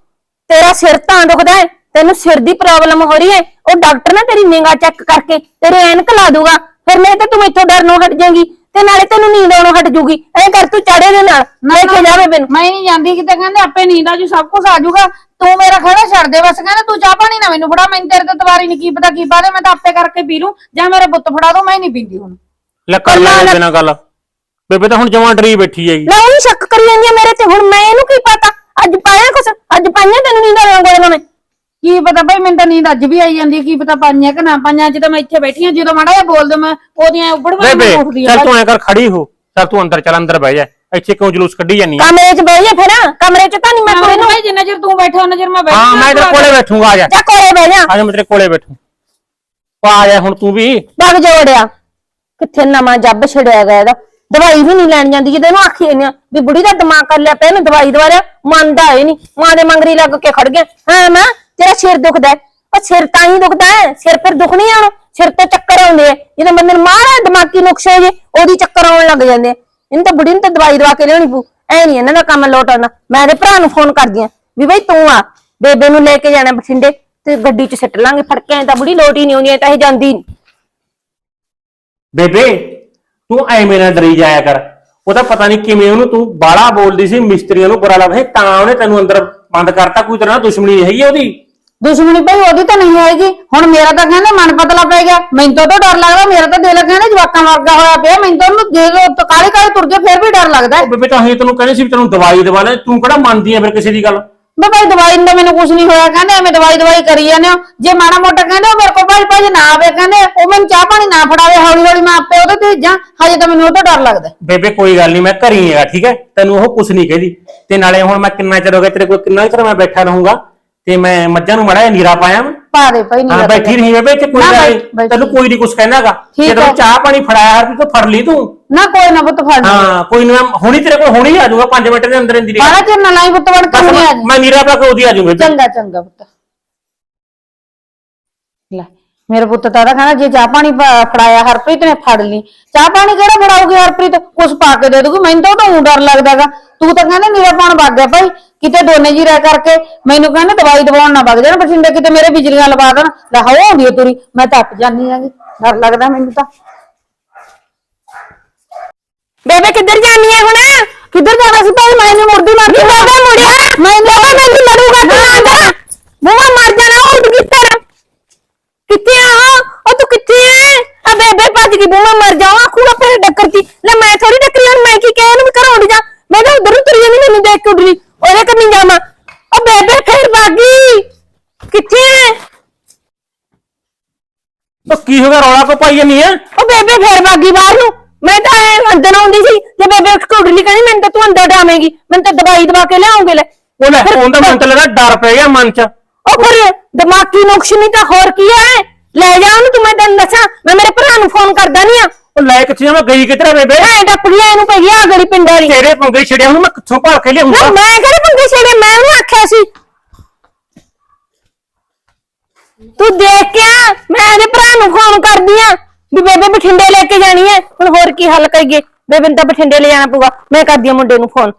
ਤੇਰਾ ਸਿਰ ਤਾਂ ਦੁਖਦਾ ਹੈ। ਤੈਨੂੰ ਸਿਰ ਦੀ ਪ੍ਰੋਬਲਮ ਹੋ ਰਹੀ ਹੈ। ਉਹ ਡਾਕਟਰ ਨਾ ਤੇਰੀ ਨਿਗਾਹ ਚੈੱਕ ਕਰਕੇ ਤੇਰੇ ਐਨਕ ਲਾ ਦੂਗਾ। ਫਿਰ ਨਹੀਂ ਤਾਂ ਤੂੰ ਮੈਥੋਂ ਡਰਨੋਂ ਹਟ ਜਾਏਗੀ। ਤੇ ਨਾਲੇ ਤੈਨੂੰ ਨੀਂਦ ਆਉਣੋਂ ਹਟ ਜੂਗੀ। ਐ ਕਰ ਤੂੰ ਚੜੇ ਦੇ ਨਾਲ ਲੈ ਕੇ ਜਾਵੇ ਮੈਨੂੰ। ਮੈਂ ਨਹੀਂ ਜਾਂਦੀ ਕਿਤੇ ਕਹਿੰਦੇ ਆਪੇ ਨੀਂਦ ਆ ਜੂ ਸਭ ਕੁਝ ਆ ਜੂਗਾ ਤੂੰ ਮੇਰਾ ਖੜਾ ਛੱਡ ਦੇ ਬਸ ਕਹਿੰਦੇ ਤੂੰ ਚਾਹ ਪਾਣੀ ਨਾ ਮੈਨੂੰ ਫੜਾ ਮੈਨੂੰ ਤੇਰੇ ਤੇ ਤਵਾਰੀ ਨਹੀਂ ਕੀ ਪਤਾ ਕੀ ਪਾਦੇ ਮੈਂ ਤਾਂ ਆਪੇ ਕਰਕੇ ਪੀ ਲੂੰ ਜਾਂ ਮੇਰੇ ਬੁੱਤ ਫੜਾ ਦੋ ਮੈਂ ਨਹੀਂ ਪੀਂਦੀ ਹੁਣ। ਲੈ ਕਰ ਲੈ ਬੇਬੇ ਨਾਲ ਗੱਲ। ਬੇਬੇ ਤਾਂ ਹੁਣ ਜਮਾਂ ਡਰੀ ਬੈਠੀ ਹੈਗੀ। ਮੈਂ ਉਹੀ ਸ਼ੱਕ ਕਰੀ ਜਾਂਦੀ ਆ ਮੇਰੇ ਤੇ ਹੁਣ ਮੈਂ ਇਹਨੂੰ ਕੀ ਪਤਾ? ਅੱਜ ਪਾਇਆ ਕੁਛ? ਅੱਜ ਪਾਈਆਂ ਤੈਨੂੰ ਨੀਂਦ ਆਉਣ ਗੋਲੀਆਂ ਮੈਂ ਕੀ ਪਤਾ ਭਾਈ ਮੈਨੂੰ ਤਾਂ ਨੀਂਦ ਅੱਜ ਵੀ ਆਈ ਜਾਂਦੀ ਹੈ, ਕੀ ਪਤਾ ਪਾਈਆਂ ਕਿ ਨਾ ਪਾਈਆਂ ਅੱਜ ਤਾਂ ਮੈਂ ਇੱਥੇ ਬੈਠੀ ਹਾਂ ਜਦੋਂ ਮਾੜਾ ਜਿਹਾ ਬੋਲਦੇ ਮੈਂ ਉਹਦੀਆਂ ਉੱਪੜ ਬੇਬੇ ਉੱਠਦੀ ਚੱਲ ਤੂੰ ਐ ਕਰ ਖੜੀ ਹੋ। ਚੱਲ ਤੂੰ ਅੰਦਰ ਚੱਲ ਅੰਦਰ ਬਹਿ ਜਾ। ਇੱਥੇ ਕਿਉਂ ਜਲੂਸ ਕੱਢੀ ਜਾਨੀ ਆ? ਕਮਰੇ 'ਚ ਬਹਿ ਜਾ ਫਿਰ ਕਮਰੇ 'ਚ ਤਾਂ ਨਹੀਂ ਮੈਂ ਕੋਈ ਨੂੰ ਭਾਈ ਜਿੰਨਾ ਚਿਰ ਤੂੰ ਬੈਠਾ ਉਹਨਾਂ ਚਿਰ ਮੈਂ ਬੈਠੀ ਹਾਂ ਮੈਂ ਤੇਰੇ ਕੋਲੇ ਬੈਠੂਗਾ ਆ ਜਾ। ਜਾ ਕੋਲੇ ਬਹਿ ਜਾ। ਆ ਜਾ ਮੈਂ ਤੇਰੇ ਕੋਲੇ ਬੈਠੂ। ਉਹ ਆ ਜਾ ਹੁਣ ਤੂੰ ਵੀ। ਵਗ ਜੋੜਿਆ ਕਿੱਥੇ ਨਵਾਂ ਜੱਬ ਛੜਿਆ ਗਿਆ ਇਹਦਾ। ਦਵਾਈ ਵੀ ਨਹੀਂ ਲੈਣ ਜਾਂਦੀ ਜਦੋਂ ਇਹਨੂੰ ਆਖੀ ਜਾਂਦੀ ਆ ਵੀ ਬੁੜੀ ਦਾ ਦਿਮਾਗ ਕਰ ਲਿਆ ਪਿਆ ਇਹਨੂੰ ਦਵਾਈ ਦਵਾ ਲਿਆ। ਮੰਨਦਾ ਹੈ ਨਹੀਂ ਮਾਂ ਦੇ ਮੰਗਰੀ ਲੱਗ ਕੇ ਖੜ ਗਿਆ। ਹਾਂ ਮਾਂ? ਤੇਰਾ ਸਿਰ ਦੁਖਦਾ ਹੈ। ਉਹ ਸਿਰ ਤਾਂ ਹੀ ਦੁਖਦਾ ਹੈ, ਸਿਰ ਫਿਰ ਦੁਖ ਨਹੀਂ ਆਉਣਾ, ਸਿਰ ਤੇ ਚੱਕਰ ਆਉਂਦੇ ਆ। ਜਦੋਂ ਬੰਦੇ ਨੂੰ ਮਾਰਾ ਦਿਮਾਗੀ ਨੁਕਸ ਹੋ ਜੇ, ਉਹਦੀ ਚੱਕਰ ਆਉਣ ਲੱਗ ਜਾਂਦੇ ਆ। ਇਹਨੂੰ ਤਾਂ ਬੁੜੀ ਨੂੰ ਤਾਂ ਦਵਾਈ ਦਵਾ ਕੇ ਲਿਆਉਣੀ ਪੂ ਐ ਨਹੀਂ ਇਹਨਾਂ ਦਾ ਕੰਮ ਲੋਟ ਆਉਂਦਾ। ਮੈਂ ਇਹਦੇ ਭਰਾ ਨੂੰ ਫੋਨ ਕਰਦੀ ਆ ਵੀ ਬਈ ਤੂੰ ਆ, ਬੇਬੇ ਨੂੰ ਲੈ ਕੇ ਜਾਣਾ ਬਠਿੰਡੇ, ਤੇ ਗੱਡੀ 'ਚ ਸਿੱਟ ਲਾਂਗੇ। ਫੜ ਕੇ ਐਂ ਤਾਂ ਬੁੜੀ ਲੋਟ ਹੀ ਨਹੀਂ ਆਉਂਦੀ, ਐ ਤਾਂ ਇਹ ਜਾਂਦੀ ਨੀ। ਬੇਬੇ, ਤੂੰ ਐਵੇਂ ਨਾ ਡਰੀ ਜਾਇਆ ਕਰ। ਉਹ ਤਾਂ ਪਤਾ ਨਹੀਂ ਕਿਵੇਂ ਉਹਨੂੰ ਤੂੰ ਬਾਲਾ ਬੋਲਦੀ ਸੀ, ਮਿਸਤਰੀਆਂ ਨੂੰ ਬੁਰਾ ਲੱਗਦਾ ਸੀ, ਤਾਂ ਉਹਨੇ ਤੈਨੂੰ ਅੰਦਰ ਬੰਦ ਕਰਤਾ ਕੋਈ ਤਰ੍ਹਾਂ ਦੁਸ਼ਮਣੀ ਨਹੀਂ ਹੈਗੀ ਉਹਦੀ। ਦੁਸ਼ਮਣੀ ਭਾਈ ਉਹਦੀ ਤਾਂ ਨਹੀਂ ਹੈਗੀ। ਹੁਣ ਮੇਰਾ ਤਾਂ ਕਹਿੰਦੇ ਮਨ ਪਤਲਾ ਪੈ ਗਿਆ। ਮੈਨੂੰ ਤਾਂ ਉਹਦਾ ਡਰ ਲੱਗਦਾ ਮੇਰਾ ਤਾਂ ਦਿਲ ਕਹਿੰਦਾ ਜਵਾਕਾਂ ਵਰਗਾ ਹੋਇਆ ਪਿਆ। ਮੈਨੂੰ ਤਾਂ ਉਹਨੂੰ ਜੇ ਉਹ ਕਾਲੇ ਕਾਲੇ ਤੁਰ ਕੇ ਫਿਰ ਵੀ ਡਰ ਲੱਗਦਾ। ਉਹ ਬੇਬੇ ਤਾਂ ਹੀ ਤੈਨੂੰ ਕਹਿੰਦੇ ਸੀ ਵੀ ਤੈਨੂੰ ਦਵਾਈ ਦਵਾ ਲੈ। ਤੂੰ ਕਿਹੜਾ ਮੰਨਦੀ ਆ ਫਿਰ ਕਿਸੇ ਦੀ ਗੱਲ? ਮੈਂ ਭਾਈ ਦਵਾਈ ਨਾਲ ਮੈਨੂੰ ਕੁਝ ਨਹੀਂ ਹੋਇਆ, ਕਹਿੰਦੇ ਐਵੇਂ ਦਵਾਈ ਦਵਾਈ ਕਰੀ ਜਾਂਦੇ ਹੋ। ਜੇ ਮਾੜਾ ਮੋਟਾ ਕਹਿੰਦੇ ਉਹ ਮੇਰੇ ਕੋਲ ਭਾਈ ਭਾਈ ਨਾ ਆਵੇ, ਕਹਿੰਦੇ ਉਹ ਮੈਨੂੰ ਚਾਹ ਪਾਣੀ ਨਾ ਫੜਾਵੇ, ਹੌਲੀ ਹੌਲੀ ਮੈਂ ਆਪੇ ਉਹਦੇ ਤੇ ਜਾਂ ਹਜੇ ਤਾਂ ਮੈਨੂੰ ਉਹ ਤੋਂ ਡਰ ਲੱਗਦਾ। ਬੇਬੇ, ਕੋਈ ਗੱਲ ਨਹੀਂ, ਮੈਂ ਘਰ ਹੈਗਾ, ਠੀਕ ਹੈ? ਤੈਨੂੰ ਉਹ ਕੁਛ ਨਹੀਂ ਕਹਿੰਦੀ। ਤੇ ਨਾਲੇ ਹੁਣ ਮੈਂ ਕਿੰਨਾ ਚਿਰ ਹੋ ਗਿਆ, ਤੇਰੇ ਕੋਲ ਕਿੰਨਾ ਚਿਰ ਮੈਂ ਬੈਠਾ ਰਹੂੰਗਾ? ਤੇ ਮੈਂ ਮੱਝਾਂ ਨੂੰ ਮੜਾ ਨੀਰਾ ਪਾਇਆ ਮੈਂ ਪਾ ਦੇ ਭਾਈ ਹਾਂ ਨਹੀਂ ਬੈਠੀ ਰਹੀ ਬੇਬੇ ਤੇ ਕੋਈ ਨਾ ਗੱਲ ਬੈਠ- ਨਹੀਂ ਬੈਠੀ। ਤੈਨੂੰ ਕੋਈ ਨਹੀਂ ਕੁਛ ਕਹਿਣਾਗਾ। ਠੀਕ ਜੇ ਤੈਨੂੰ ਹੈ। ਚਾਹ ਪਾਣੀ ਫੜਾਇਆ ਹਰ ਤੂੰ ਫੜ ਲਈ ਤੂੰ। ਨਾ ਕੋਈ ਨਾ ਪੁੱਤ ਫੜ ਲੈ ਹਾਂ ਕੋਈ ਨਾ ਹੁਣੀ ਤੇਰੇ ਕੋਲ ਹੁਣੀ ਆ ਜਾਊਗਾ 5 ਮਿੰਟ ਦੇ ਅੰਦਰ ਅੰਦਰ ਹੀ ਬਾਰਾ ਚਿਰ ਨਾ ਲਾਈ ਪੁੱਤ ਵੜ ਕੇ ਬਸ ਹੁਣੇ ਆ ਮੈਂ- ਮੈਂ ਨੀਰਾ ਪਾ ਕੇ ਉਹਦੀ ਆ ਜਾਊਂਗਾ ਚੰਗਾ ਚੰਗਾ ਪੁੱਤ ਲੈ ਮੇਰੇ ਪੁੱਤ ਤਾਂ ਉਹਦਾ ਕਹਿੰਦਾ ਜੇ ਚਾਹ ਪਾਣੀ ਪ- ਫੜਾਇਆ ਹਰਪ੍ਰੀਤ ਨੇ ਫੜ ਲਈ। ਚਾਹ ਪਾਣੀ ਕਿਹੜਾ ਫੜਾਉਗੀ ਹਰਪ੍ਰੀਤ? ਕੁਛ ਪਾ ਕੇ ਦੇ ਦੂਗੀ ਮੈਨੂੰ ਤਾਂ ਉਹ ਡਰ ਲੱਗਦਾਗਾ ਤੂੰ ਤਾਂ ਕਹਿੰਦਾ ਨੀਰਾ ਪਾਉਣ ਵਗ ਗਿਆ ਭਾਈ ਕਿਤੇ ਦੋਨੇ ਜੀ ਰਹਿ ਕਰਕੇ ਮੈਨੂੰ ਕਹਿੰਦਾ ਦਵਾਈ ਦਵਾਉਣ ਨਾ ਵਗ ਜਾਣ ਬਠਿੰਡੇ ਕਿਤੇ ਮੇਰੇ ਬਿਜਲੀਆਂ ਲਵਾ ਦੇਣ। ਲੈ ਹੋ ਆਉਂਦੀ ਹੈ ਤੁਰੀ ਮੈਂ ਤਾਂ ਅੱਪ ਜਾਂਦੀ ਆਂਗੀ ਡਰ ਲੱਗਦਾ ਮੈਨੂੰ ਤਾਂ। ਬੇਬੇ ਕਿੱਧਰ ਜਾਨੀ ਹੈ ਹੁਣ? ਕਿੱਧਰ ਜਾਣਾ ਸੀ ਭਾਈ? ਮੈਨੂੰ ਮੁਰਦੀ ਮਾਰ ਕੇ ਬਾਬਾ ਮੁੜਿਆ। ਮੈਂ ਬਾਬਾ ਮੈਂ ਨਹੀਂ ਲੜੂਗਾ ਤੂੰ ਆ ਜਾ। ਬੂਹਾ ਮਰ ਜਾਣਾ ਉੱਡ ਗਿੱਤਰ ਕਿੱਥੇ ਆ ਉਹ? ਤੂੰ ਕਿੱਥੇ ਆ ਆ ਬੇਬੇ ਭੱਜ ਗਈ ਬੂਹਾ ਮਰ ਜਾਵਾਂ ਖੂੜਾ ਫਿਰ ਡੱਕਰ ਦੀ ਲੈ ਮੈਂ ਥੋੜੀ ਡੱਕਰੀ ਹੁਣ ਮੈਂ ਕੀ ਕਹਿ ਇਹਨੂੰ ਵੀ ਘਰੋਂ ਉੱਡ ਜਾ। ਮੈਂ ਤਾਂ ਉਧਰ ਤੁਰੀ ਜਾਂਦੀ ਮੈਨੂੰ ਦੇਖ ਕੇ ਉੱਡ ਗਈ ਉਹਦੇ ਕੰਨੀ ਜਾਵਾਂ। ਉਹ ਬੇਬੇ ਫੇਰ ਭਾਗੀ ਕਿੱਥੇ ਆ ਉਹ ਕੀ ਹੋ ਗਿਆ ਰੌਲਾ ਕੋ ਪਾਈ ਜਾਨੀ ਆ ਉਹ ਬੇਬੇ ਫੇਰ ਭਾਗੀ ਬਾਹਰ ਨੂੰ। ਮੈਂ ਤਾਂ ਐਂ ਅੰਦਰ ਆਉਂਦੀ ਸੀ। ਜੇ ਬੇਬੇ ਬੇਬੇ ਉੱਠ ਕੇ ਉੱਡ ਲਈ ਕਹਿੰਦੀ ਮੈਨੂੰ ਤਾਂ ਤੂੰ ਅੰਦਰ ਡਾਵੇਂਗੀ। ਮੈਨੂੰ ਤਾਂ ਦਵਾਈ ਦਵਾ ਕੇ ਲਿਆਉਂਗੇ ਲੈ। ਉਹ ਲੈ ਉਹਦਾ ਮਨ ਤਾਂ ਲੱਗਾ ਡਰ ਪੈ ਗਿਆ ਮਨ 'ਚ। ਉਹ ਫਿਰ ਦਿਮਾਗੀ ਨੁਕਸ ਨਹੀਂ ਤਾਂ ਹੋਰ ਕੀ ਹੈ? ਲੈ ਜਾ ਉਹਨੂੰ ਤੂੰ ਮੈਂ ਤੈਨੂੰ ਦੱਸਾਂ ਮੈਂ ਮੇਰੇ ਭਰਾ ਨੂੰ ਫੋਨ ਕਰਦਾ ਨਹੀਂ ਆ। ਉਹ ਲੈ ਕਿੱਥੇ ਜਾਵਾਂ ਗਈ ਕਿੱਧਰ ਬੇਬੇ? ਐ ਟੱਪੜੀਆਂ ਇਹਨੂੰ ਪਈ ਆ ਗਲੀ ਪਿੰਡਾਂ ਦੀ ਤੇਰੇ ਪੰਗੇ ਛੜਿਆ ਹੁਣ ਮੈਂ ਕਿੱਥੋਂ ਭਾਲ ਕੇ ਲਿਆਉਂਗਾ ਨਾ ਮੈਂ ਕਿਹੜੇ ਪੰਗੇ ਛੇੜੇ ਮੈਂ ਉਹਨੂੰ ਆਖਿਆ ਸੀ। ਤੂੰ ਦੇਖ ਕੇ ਆ ਮੈਂ ਇਹਦੇ ਭਰਾ ਨੂੰ ਫੋਨ ਕਰਦੀ ਆ ਵੀ ਬੇਬੇ ਬਠਿੰਡੇ ਲੈ ਕੇ ਜਾਣੀ ਹੈ। ਹੁਣ ਹੋਰ ਕੀ ਹੱਲ ਕਰੀਏ? ਬੇਬੇ ਨੂੰ ਤਾਂ ਬਠਿੰਡੇ ਲੈ ਜਾਣਾ ਪਊਗਾ। ਮੈਂ ਕਰਦੀ ਆ ਮੁੰਡੇ ਨੂੰ ਫੋਨ